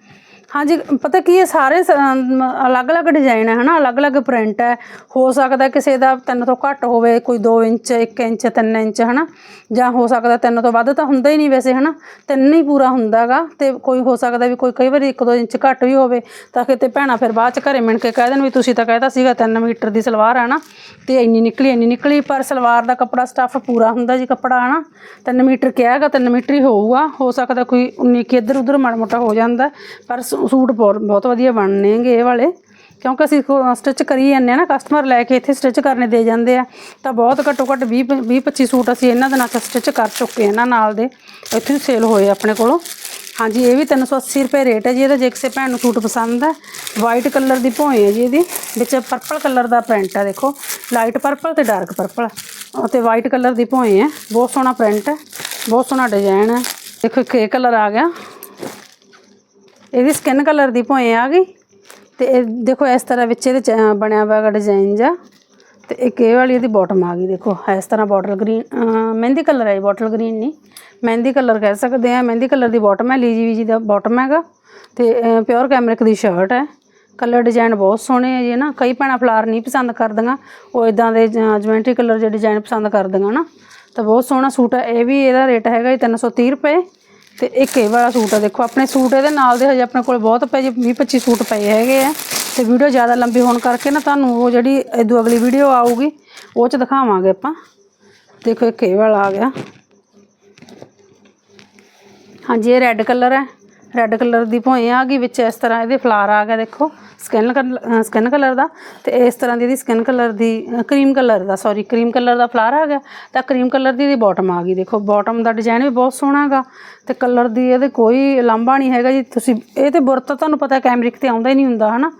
ਹਾਂਜੀ ਪਤਾ ਕੀ ਇਹ ਸਾਰੇ ਸ- ਅਮ, ਅਲੱਗ-ਅਲੱਗ ਡਿਜ਼ਾਈਨ ਹੈ ਹਨਾ? ਅਲੱਗ-ਅਲੱਗ ਪ੍ਰਿੰਟ ਹੈ। ਹੋ ਸਕਦਾ ਕਿਸੇ ਦਾ ਤਿੰਨ ਤੋਂ ਘੱਟ ਹੋਵੇ ਕੋਈ 2 ਇੰਚ 1 ਇੰਚ 3 ਇੰਚ ਹਨਾ? ਜਾਂ ਹੋ ਸਕਦਾ ਤਿੰਨ ਤੋਂ ਵੱਧ ਤਾਂ ਹੁੰਦਾ ਹੀ ਨਹੀਂ ਵੈਸੇ ਹਨਾ? ਤਿੰਨ ਹੀ ਪੂਰਾ ਹੁੰਦਾਗਾ ਤੇ ਕੋਈ ਹੋ ਸਕਦਾ ਵੀ ਕੋਈ ਕਈ ਵਾਰੀ 1-2 ਇੰਚ ਘੱਟ ਵੀ ਹੋਵੇ ਤਾਂ ਕਿਤੇ ਭੈਣਾ ਫਿਰ ਬਾਅਦ ਚ ਘਰੇ ਮਿਣ ਕੇ ਕਹਿ ਦੇਣ ਵੀ ਤੁਸੀਂ ਤਾਂ ਕਹਿਤਾ ਸੀਗਾ 3 ਮੀਟਰ ਦੀ ਸਲਵਾਰ ਹੈ ਨਾ ਤੇ ਇੰਨੀ ਨਿਕਲੀ ਇੰਨੀ ਨਿਕਲੀ ਪਰ ਸਲਵਾਰ ਦਾ ਕੱਪੜਾ ਸਟੱਫ ਪੂਰਾ ਹੁੰਦਾ ਜੀ ਕੱਪੜਾ ਹਨਾ? 3 ਮੀਟਰ ਕਿਹਾ ਹੈਗਾ 3 ਮੀਟਰ ਹੀ ਹੋਊਗਾ। ਹੋ ਸਕਦਾ ਕੋਈ 19 ਕਿ ਇੱਧਰ ਉੱਧਰ ਮਾੜਾ ਮੋਟਾ ਹੋ ਜਾਂਦਾ ਪਰ ਸ ਸੂਟ ਬਹੁਤ ਬਹੁਤ ਵਧੀਆ ਬਣਨੇਗੇ ਇਹ ਵਾਲੇ। ਕਿਉਂਕਿ ਅਸੀਂ ਸਟਿਚ ਕਰੀ ਜਾਂਦੇ ਆ ਨਾ ਕਸਟਮਰ ਲੈ ਕੇ ਇੱਥੇ ਸਟਿਚ ਕਰਨੇ ਦੇ ਜਾਂਦੇ ਆ। ਤਾਂ ਬਹੁਤ ਘੱਟੋ ਘੱਟ 20 20 25 ਸੂਟ ਅਸੀਂ ਇਹਨਾਂ ਦੇ ਨਾਲ ਸਟਿਚ ਕਰ ਚੁੱਕੇ ਇਹਨਾਂ ਨਾਲ ਦੇ। ਇੱਥੇ ਸੇਲ ਹੋਏ ਆਪਣੇ ਕੋਲੋਂ। ਹਾਂਜੀ, ਇਹ ਵੀ 380 ਰੁਪਏ ਰੇਟ ਹੈ ਜੀ ਇਹਦਾ, ਜੇ ਕਿਸੇ ਭੈਣ ਨੂੰ ਸੂਟ ਪਸੰਦ ਹੈ। ਵਾਈਟ ਕਲਰ ਦੀ ਭੋਏ ਹੈ ਜੀ ਇਹਦੀ। ਵਿੱਚ ਪਰਪਲ ਕਲਰ ਦਾ ਪ੍ਰਿੰਟ ਹੈ ਦੇਖੋ। ਲਾਈਟ ਪਰਪਲ ਤੇ ਡਾਰਕ ਪਰਪਲ ਅਤੇ ਵਾਈਟ ਕਲਰ ਦੀ ਭੋਏ ਹੈ। ਬਹੁਤ ਸੋਹਣਾ ਪ੍ਰਿੰਟ ਹੈ। ਬਹੁਤ ਸੋਹਣਾ ਡਿਜ਼ਾਈਨ ਹੈ। ਦੇਖੋ ਇੱਕ, ਇਹ ਕਲਰ ਆ ਗਿਆ। ਇਹਦੀ ਸਕਿਨ ਕਲਰ ਦੀ ਭੋਏ ਆ ਗਈ। ਤੇ ਇਹ ਦੇਖੋ ਇਸ ਤਰ੍ਹਾਂ ਵਿੱਚ ਇਹਦੇ ਚ, ਬਣਿਆ ਹੋਇਆ ਡਿਜ਼ਾਈਨ ਜਾ ਤੇ ਇੱਕ ਇਹ ਵਾਲੀ ਇਹਦੀ ਬਾਟਮ ਆ ਗਈ ਦੇਖੋ। ਇਸ ਤਰ੍ਹਾਂ ਬੋਟਲ ਗ੍ਰੀਨ ਮਹਿੰਦੀ ਕਲਰ ਹੈ ਬੋਟਲ ਗ੍ਰੀਨ ਨਹੀਂ ਮਹਿੰਦੀ ਕਲਰ ਕਹਿ ਸਕਦੇ ਆ। ਮਹਿੰਦੀ ਕਲਰ ਦੀ ਬਾਟਮ ਹੈ ਲੀਜੀ ਵੀ ਜੀ ਦਾ ਬਾਟਮ ਹੈਗਾ। ਤੇ ਪਿਓਰ ਕੈਮਰਿਕ ਦੀ ਸ਼ਰਟ ਹੈ। ਕਲਰ ਡਿਜ਼ਾਈਨ ਬਹੁਤ ਸੋਹਣੇ ਹੈ ਜੀ ਨਾ। ਕਈ ਭੈਣਾਂ ਫਲਾਰ ਨਹੀਂ ਪਸੰਦ ਕਰਦੀਆਂ। ਉਹ ਇਦਾਂ ਦੇ ਜਵੈਂਟਰੀ ਕਲਰ ਦੇ ਡਿਜ਼ਾਈਨ ਪਸੰਦ ਕਰਦੀਆਂ ਨਾ ਤਾਂ ਬਹੁਤ ਸੋਹਣਾ ਸੂਟ ਹੈ ਇਹ ਵੀ ਇਹਦਾ ਰੇਟ ਹੈਗਾ ਜੀ 330 ਰੁਪਏ। ਤੇ ਇੱਕ ਇਹ ਵਾਲਾ ਸੂਟ ਆ, ਦੇਖੋ, ਆਪਣੇ ਸੂਟ ਇਹਦੇ ਨਾਲ ਦੇ ਹਜੇ ਆਪਣੇ ਕੋਲ ਬਹੁਤ ਪਏ, ਜੀ 20 25 ਸੂਟ ਪਏ ਹੈਗੇ ਆ। ਤੇ ਵੀਡੀਓ ਜ਼ਿਆਦਾ ਲੰਬੀ ਹੋਣ ਕਰਕੇ ਨਾ ਤੁਹਾਨੂੰ ਉਹ ਜਿਹੜੀ ਇਦੋਂ ਅਗਲੀ ਵੀਡੀਓ ਆਊਗੀ, ਉਹ ਚ ਦਿਖਾਵਾਂਗੇ ਆਪਾਂ। ਦੇਖੋ ਇੱਕ ਇਹ ਵਾਲਾ ਆ ਗਿਆ। ਹਾਂਜੀ, ਇਹ ਰੈੱਡ ਕਲਰ ਹੈ। ਰੈੱਡ ਕਲਰ ਦੀ ਭੋਏ ਆ ਗਈ ਵਿੱਚ ਇਸ ਤਰ੍ਹਾਂ ਇਹਦੇ ਫਲਾਰ ਆ ਗਿਆ ਦੇਖੋ। ਸਕਿਨ ਸਕਿਨ ਕਲਰ ਦਾ। ਤੇ ਇਸ ਤਰ੍ਹਾਂ ਦੀ ਇਹਦੀ ਸਕਿਨ ਕਲਰ ਦੀ ਕਰੀਮ ਕਲਰ ਦਾ ਸੌਰੀ ਕਰੀਮ ਕਲਰ ਦਾ ਫਲਾਰ ਆ ਗਿਆ। ਤਾਂ ਕਰੀਮ ਕਲਰ ਦੀ ਇਹਦੀ ਬਾਟਮ ਆ ਗਈ ਦੇਖੋ। ਬਾਟਮ ਦਾ ਡਿਜ਼ਾਈਨ ਵੀ ਬਹੁਤ ਸੋਹਣਾ ਹੈਗਾ। ਤੇ ਕਲਰ ਦੀ ਇਹਦੇ ਕੋਈ ਲਾਂਭਾ ਨਹੀਂ ਹੈਗਾ ਜੀ। ਤੁਸੀਂ ਇਹ ਤੇ ਬੁਰਤ ਤੁਹਾਨੂੰ ਪਤਾ ਕੈਮਰਿਕ ਤੇ ਆਉਂਦਾ ਹੀ ਨਹੀਂ ਹੁੰਦਾ ਹਨਾ?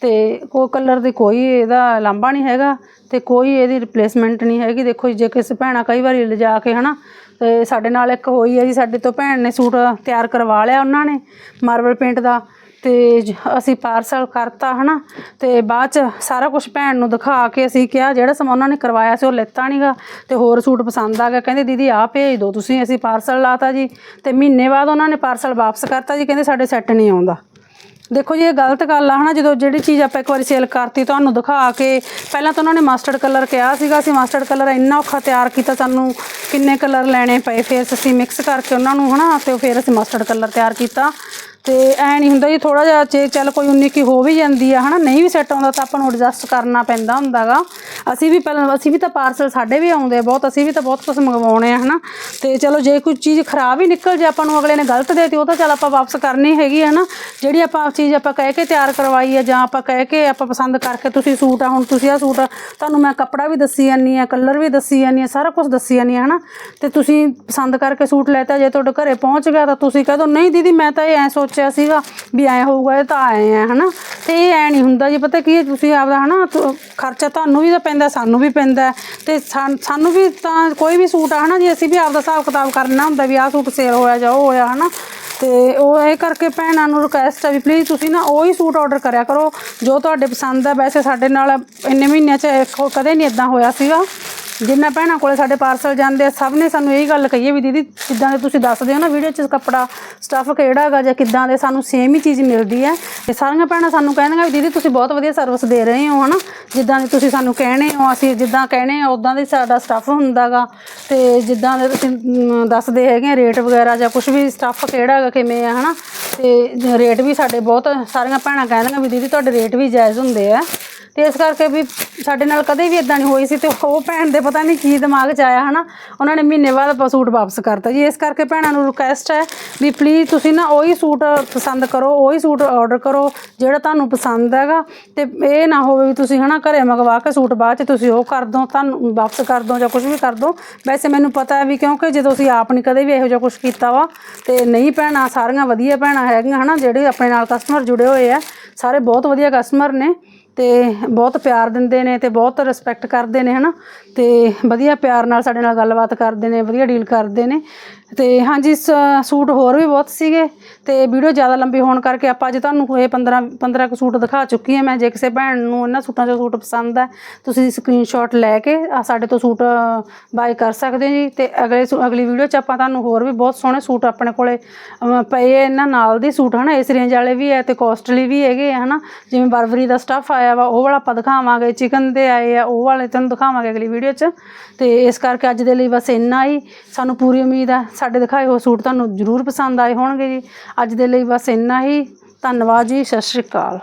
ਤੇ ਕੋਈ ਕਲਰ ਦੀ ਕੋਈ ਇਹਦਾ ਲਾਂਭਾ ਨਹੀਂ ਹੈਗਾ। ਤੇ ਕੋਈ ਇਹਦੀ ਰਿਪਲੇਸਮੈਂਟ ਨਹੀਂ ਹੈਗੀ। ਦੇਖੋ ਜੀ, ਜੇ ਕਿਸੇ ਭੈਣਾ ਕਈ ਵਾਰੀ ਲਿਜਾ ਕੇ ਹਨਾ ਤੇ ਸਾਡੇ ਨਾਲ ਇੱਕ ਹੋਈ ਹੈ ਜੀ, ਸਾਡੇ ਤੋਂ ਭੈਣ ਨੇ ਸੂਟ ਤਿਆਰ ਕਰਵਾ ਲਿਆ ਉਹਨਾਂ ਨੇ ਮਾਰਬਲ ਪੇਂਟ ਦਾ। ਤੇ ਜ- ਅਸੀਂ ਪਾਰਸਲ ਕਰਤਾ, ਹਨਾ। ਤੇ ਬਾਅਦ ਚ ਸਾਰਾ ਕੁਝ ਭੈਣ ਨੂੰ ਦਿਖਾ ਕੇ ਅਸੀਂ ਕਿਹਾ, ਜਿਹੜਾ ਸਮਾਂ ਉਹਨਾਂ ਨੇ ਕਰਵਾਇਆ ਸੀ, ਉਹ ਲੈਤਾ ਨਹੀਂਗਾ ਤੇ ਹੋਰ ਸੂਟ ਪਸੰਦ ਆ ਗਿਆ ਕਹਿੰਦੇ, ਦੀਦੀ, ਆਹ ਭੇਜ ਦਿਓ ਤੁਸੀਂ, ਅਸੀਂ ਪਾਰਸਲ ਲਾਤਾ ਜੀ। ਤੇ ਮਹੀਨੇ ਬਾਅਦ ਉਹਨਾਂ ਨੇ ਪਾਰਸਲ ਵਾਪਸ ਕਰਤਾ ਜੀ। ਕਹਿੰਦੇ, ਸਾਡੇ ਸੈੱਟ ਨਹੀਂ ਆਉਂਦਾ। ਦੇਖੋ ਜੀ, ਇਹ ਗਲਤ ਗੱਲ ਆ ਹਨਾ, ਜਦੋਂ ਜਿਹੜੀ ਚੀਜ਼ ਆਪਾਂ ਇੱਕ ਵਾਰੀ ਸੇਲ ਕਰਤੀ, ਤੁਹਾਨੂੰ ਦਿਖਾ ਕੇ, ਪਹਿਲਾਂ ਤਾਂ ਉਹਨਾਂ ਨੇ ਮਸਟਰਡ ਕਲਰ ਕਿਹਾ ਸੀਗਾ, ਅਸੀਂ ਮਸਟਰਡ ਕਲਰ ਇੰਨਾ ਔਖਾ ਤਿਆਰ ਕੀਤਾ, ਸਾਨੂੰ ਕਿੰਨੇ ਕਲਰ ਲੈਣੇ ਪਏ, ਫਿਰ ਅਸੀਂ ਮਿਕਸ ਕਰਕੇ ਉਹਨਾਂ ਨੂੰ ਹਨਾ, ਤੇ ਫਿਰ ਅਸੀਂ ਮਸਟਰਡ ਕਲਰ ਤਿਆਰ ਕੀਤਾ। ਤੇ ਐ ਨਹੀਂ ਹੁੰਦਾ ਜੀ ਥੋੜਾ ਜਿਹਾ ਜੇ ਚੱਲ ਕੋਈ 19 ਕੀ ਹੋ ਵੀ ਜਾਂਦੀ ਆ, ਹਨਾ, ਨਹੀਂ ਵੀ ਸੈੱਟ ਆਉਂਦਾ ਤਾਂ ਆਪਾਂ ਨੂੰ ਐਡਜਸਟ ਕਰਨਾ ਪੈਂਦਾ ਹੁੰਦਾਗਾ। ਅਸੀਂ ਵੀ ਪਹਿਲਾਂ, ਅਸੀਂ ਵੀ ਤਾਂ ਪਾਰਸਲ ਸਾਡੇ ਵੀ ਆਉਂਦੇ ਆ ਬਹੁਤ, ਅਸੀਂ ਵੀ ਤਾਂ ਬਹੁਤ ਕੁਝ ਮੰਗਵਾਉਣੇ ਆ, ਹਨਾ। ਤੇ ਚਲੋ ਜੇ ਕੋਈ ਚੀਜ਼ ਖਰਾਬ ਹੀ ਨਿਕਲ ਜੇ ਆਪਾਂ ਨੂੰ ਅਗਲੇ ਨੇ ਗਲਤ ਦੇਤੀ, ਉਹ ਤਾਂ ਚੱਲ ਆਪਾਂ ਵਾਪਸ ਕਰਨੀ ਹੈਗੀ ਹੈ ਨਾ ਜਿਹੜੀ ਆਪਾਂ ਚੀਜ਼ ਆਪਾਂ ਕਹਿ ਕੇ ਤਿਆਰ ਕਰਵਾਈ ਹੈ ਜਾਂ ਆਪਾਂ ਕਹਿ ਕੇ ਆਪਾਂ ਪਸੰਦ ਕਰਕੇ ਤੁਸੀਂ ਸੂਟ ਆ, ਹੁਣ ਤੁਸੀਂ ਆ ਸੂਟ ਤੁਹਾਨੂੰ ਮੈਂ ਕੱਪੜਾ ਵੀ ਦੱਸੀ ਜਾਂਦੀ ਆ ਕਲਰ ਵੀ ਦੱਸੀ ਜਾਂਦੀ ਆ, ਸਾਰਾ ਕੁਝ ਦੱਸੀ ਜਾਂਦੀ ਆ, ਹਨਾ। ਤੇ ਤੁਸੀਂ ਪਸੰਦ ਕਰਕੇ ਸੂਟ ਲੈਤਾ, ਜੇ ਤੁਹਾਡੇ ਘਰੇ ਪਹੁੰਚ ਗਿਆ ਤਾਂ ਤੁਸੀਂ ਕਹਿ ਦੋ, ਨਹੀਂ ਦੀਦੀ ਮੈਂ ਤਾਂ ਇਹ ਐ ਸੋਚਿਆ ਸੀਗਾ ਵੀ ਐ ਹੋਊਗਾ ਇਹ ਤਾਂ ਆਏ ਆ ਹਨਾ? ਤੇ ਇਹ ਐ ਨਹੀਂ ਹੁੰਦਾ ਜੀ, ਪਤਾ ਕੀ ਹੈ, ਤੁਸੀਂ ਆਪਦਾ, ਹਨਾ, ਤੁ- ਖਰਚਾ ਤੁਹਾਨੂੰ ਵੀ ਤਾਂ ਪੈਂਦਾ, ਸਾਨੂੰ ਵੀ ਪੈਂਦਾ ਤੇ ਸਾਨ- ਸਾਨੂੰ ਵੀ ਤਾਂ ਕੋਈ ਵੀ ਸੂਟ ਆ, ਹਨਾ, ਜੀ ਅਸੀਂ ਵੀ ਆਪਦਾ ਹਿਸਾਬ ਕਿਤਾਬ ਕਰਨਾ ਹੁੰਦਾ ਵੀ ਆਹ ਸੂਟ ਸੇਲ ਹੋਇਆ ਜਾਂ ਉਹ ਹੋਇਆ, ਹਨਾ? ਤੇ ਉਹ ਇਹ ਕਰਕੇ ਭੈਣਾਂ ਨੂੰ ਰਿਕੁਐਸਟ ਹੈ ਵੀ ਪਲੀਜ਼ ਤੁਸੀਂ ਨਾ ਉਹੀ ਸੂਟ ਆਰਡਰ ਕਰਿਆ ਕਰੋ, ਜੋ ਤੁਹਾਡੇ ਪਸੰਦ ਹੈ ਵੈਸੇ ਸਾਡੇ ਨਾਲ ਇੰਨੇ ਮਹੀਨਿਆਂ 'ਚ ਇੱਕ- ਕਦੇ ਨਹੀਂ ਇਦਾਂ ਹੋਇਆ ਸੀਗਾ। ਜਿੰਨਾ ਭੈਣਾਂ ਕੋਲੇ ਸਾਡੇ ਪਾਰਸਲ ਜਾਂਦੇ ਆ ਸਭ ਨੇ ਸਾਨੂੰ ਇਹੀ ਗੱਲ ਕਹੀ ਹੈ ਵੀ ਦੀਦੀ ਜਿੱਦਾਂ ਦੇ ਤੁਸੀਂ ਦੱਸਦੇ ਹੋ ਨਾ ਵੀਡੀਓ 'ਚ ਕੱਪੜਾ ਸਟੱਫ ਕਿਹੜਾ ਹੈਗਾ ਜਾਂ ਕਿੱਦਾਂ ਦੇ ਸਾਨੂੰ ਸੇਮ ਹੀ ਚੀਜ਼ ਮਿਲਦੀ ਹੈ। ਤੇ ਸਾਰੀਆਂ ਭੈਣਾਂ ਸਾਨੂੰ ਕਹਿੰਦੀਆਂ ਵੀ ਦੀਦੀ ਤੁਸੀਂ ਬਹੁਤ ਵਧੀਆ ਸਰਵਿਸ ਦੇ ਰਹੇ ਹੋ ਹਨਾ? ਜਿੱਦਾਂ ਦੇ ਤੁਸੀਂ ਸਾਨੂੰ ਕਹਿਣੇ ਹੋ ਅਸੀਂ ਜਿੱਦਾਂ ਕਹਿਣੇ ਆ ਉਦਾਂ ਦੇ ਸਾਡਾ ਸਟੱਫ ਹੁੰਦਾਗਾ। ਤੇ ਜਿੱਦਾਂ ਦੇ ਤੁਸੀਂ ਮ, ਦੱਸਦੇ ਹੈਗੇ ਰੇਟ ਵਗੈਰਾ ਜਾਂ ਕੁਝ ਵੀ ਸਟੱਫ ਕਿਹੜਾ ਹੈਗਾ ਕਿਵੇਂ ਆ ਹਨਾ? ਤੇ ਰੇਟ ਵੀ ਸਾਡੇ ਬਹੁਤ ਸਾਰੀਆਂ ਭੈਣਾਂ ਕਹਿੰਦੀਆਂ ਵੀ ਦੀਦੀ ਤੁਹਾਡੇ ਰੇਟ ਵੀ ਜਾਇਜ਼ ਹੁੰਦੇ ਆ। ਤੇ ਇਸ ਕਰਕੇ ਵੀ ਸਾਡੇ ਨਾਲ ਕਦੇ ਵੀ ਇਦਾਂ ਨਹੀਂ ਹੋਈ ਸੀ ਤੇ ਉਹ ਭੈਣ ਦੇ ਪਤਾ ਨਹੀਂ ਕੀ ਦਿਮਾਗ 'ਚ ਆਇਆ ਹਨਾ, ਉਹਨਾਂ ਨੇ ਮਹੀਨੇ ਬਾਅਦ ਆਪਾਂ ਸੂਟ ਵਾਪਸ ਕਰਤਾ ਜੀ। ਇਸ ਕਰਕੇ ਭੈਣਾਂ ਨੂੰ ਰਿਕੁਐਸਟ ਹੈ ਵੀ ਪਲੀਜ਼ ਤੁਸੀਂ ਨਾ ਉਹੀ ਸੂਟ ਪਸੰਦ ਕਰੋ, ਉਹੀ ਸੂਟ ਆਰਡਰ ਕਰੋ ਜਿਹੜਾ ਤੁਹਾਨੂੰ ਪਸੰਦ ਹੈਗਾ ਤੇ ਇਹ ਨਾ ਹੋਵੇ ਵੀ ਤੁਸੀਂ ਹਨਾ ਘਰੇ ਮੰਗਵਾ ਕੇ ਸੂਟ ਬਾਅਦ 'ਚ ਤੁਸੀਂ ਉਹ ਕਰ ਦੋ, ਤੁਹਾਨੂੰ ਵਾਪਸ ਕਰ ਦੋ ਜਾਂ ਕੁਝ ਵੀ ਕਰ ਦੋ। ਵੈਸੇ ਮੈਨੂੰ ਪਤਾ ਹੈ ਵੀ ਕਿਉਂਕਿ ਜਦੋਂ ਅਸੀਂ ਆਪ ਨਹੀਂ ਕਦੇ ਵੀ ਇਹੋ ਜਿਹਾ ਕੁਝ ਕੀਤਾ ਵਾ ਤੇ ਨਹੀਂ ਭੈਣਾਂ, ਸਾਰੀਆਂ ਵਧੀਆ ਭੈਣਾਂ ਹੈਗੀਆਂ ਹਨਾ, ਜਿਹੜੇ ਆਪਣੇ ਨਾਲ ਕਸਟਮਰ ਜੁੜੇ ਹੋਏ ਆ, ਸਾਰੇ ਬਹੁਤ ਵਧੀਆ ਕਸਟਮਰ ਨੇ। ਤੇ ਬਹੁਤ ਪਿਆਰ ਦਿੰਦੇ ਨੇ ਤੇ ਬਹੁਤ ਰਿਸਪੈਕਟ ਕਰਦੇ ਨੇ, ਹਨਾ? ਤੇ ਵਧੀਆ ਪਿਆਰ ਨਾਲ ਸਾਡੇ ਨਾਲ ਗੱਲਬਾਤ ਕਰਦੇ ਨੇ, ਵਧੀਆ ਡੀਲ ਕਰਦੇ ਨੇ। ਤੇ ਹਾਂਜੀ, ਸ- ਸੂਟ ਹੋਰ ਵੀ ਬਹੁਤ ਸੀਗੇ ਤੇ ਵੀਡੀਓ ਜ਼ਿਆਦਾ ਲੰਬੀ ਹੋਣ ਕਰਕੇ ਆਪਾਂ ਅੱਜ ਤੁਹਾਨੂੰ ਇਹ 15 15 ਕੁ ਸੂਟ ਦਿਖਾ ਚੁੱਕੀ ਹਾਂ ਮੈਂ। ਜੇ ਕਿਸੇ ਭੈਣ ਨੂੰ ਇਹਨਾਂ ਸੂਟਾਂ 'ਚੋਂ ਸੂਟ ਪਸੰਦ ਹੈ, ਤੁਸੀਂ ਸਕਰੀਨਸ਼ਾਟ ਲੈ ਕੇ ਸਾਡੇ ਤੋਂ ਸੂਟ ਬਾਏ ਕਰ ਸਕਦੇ ਹੋ ਜੀ। ਤੇ ਅਗਲੇ ਸੂ- ਅਗਲੀ ਵੀਡੀਓ 'ਚ ਆਪਾਂ ਤੁਹਾਨੂੰ ਹੋਰ ਵੀ ਬਹੁਤ ਸੋਹਣੇ ਸੂਟ ਆਪਣੇ ਕੋਲੇ ਪਏ ਆ ਇਹਨਾਂ ਨਾਲ ਦੀ ਸੂਟ, ਹਨਾ? ਇਸ ਰੇਂਜ ਵਾਲੇ ਵੀ ਹੈ ਤੇ ਕੋਸਟਲੀ ਵੀ ਹੈਗੇ ਆ, ਹਨਾ? ਜਿਵੇਂ ਬਰਬਰੀ ਦਾ ਸਟੱਫ ਆਇਆ ਆਇਆ ਵਾ, ਉਹ ਵਾਲਾ ਆਪਾਂ ਦਿਖਾਵਾਂਗੇ, ਚਿਕਨ ਦੇ ਆਏ ਆ, ਉਹ ਵਾਲੇ ਤੁਹਾਨੂੰ ਦਿਖਾਵਾਂਗੇ ਅਗਲੀ ਵੀਡੀਓ 'ਚ। ਤੇ ਇਸ ਕਰਕੇ ਅੱਜ ਦੇ ਲਈ ਬਸ ਇੰਨਾ ਹੀ। ਸਾਨੂੰ ਪੂਰੀ ਉਮੀਦ ਹੈ ਸਾਡੇ ਦਿਖਾਏ ਹੋਏ ਸੂਟ ਤੁਹਾਨੂੰ ਜ਼ਰੂਰ ਪਸੰਦ ਆਏ ਹੋਣਗੇ ਜੀ। ਅੱਜ ਦੇ ਲਈ ਬਸ ਇੰਨਾ ਹੀ। ਧੰਨਵਾਦ ਜੀ, ਸਤਿ ਸ਼੍ਰੀ ਅਕਾਲ।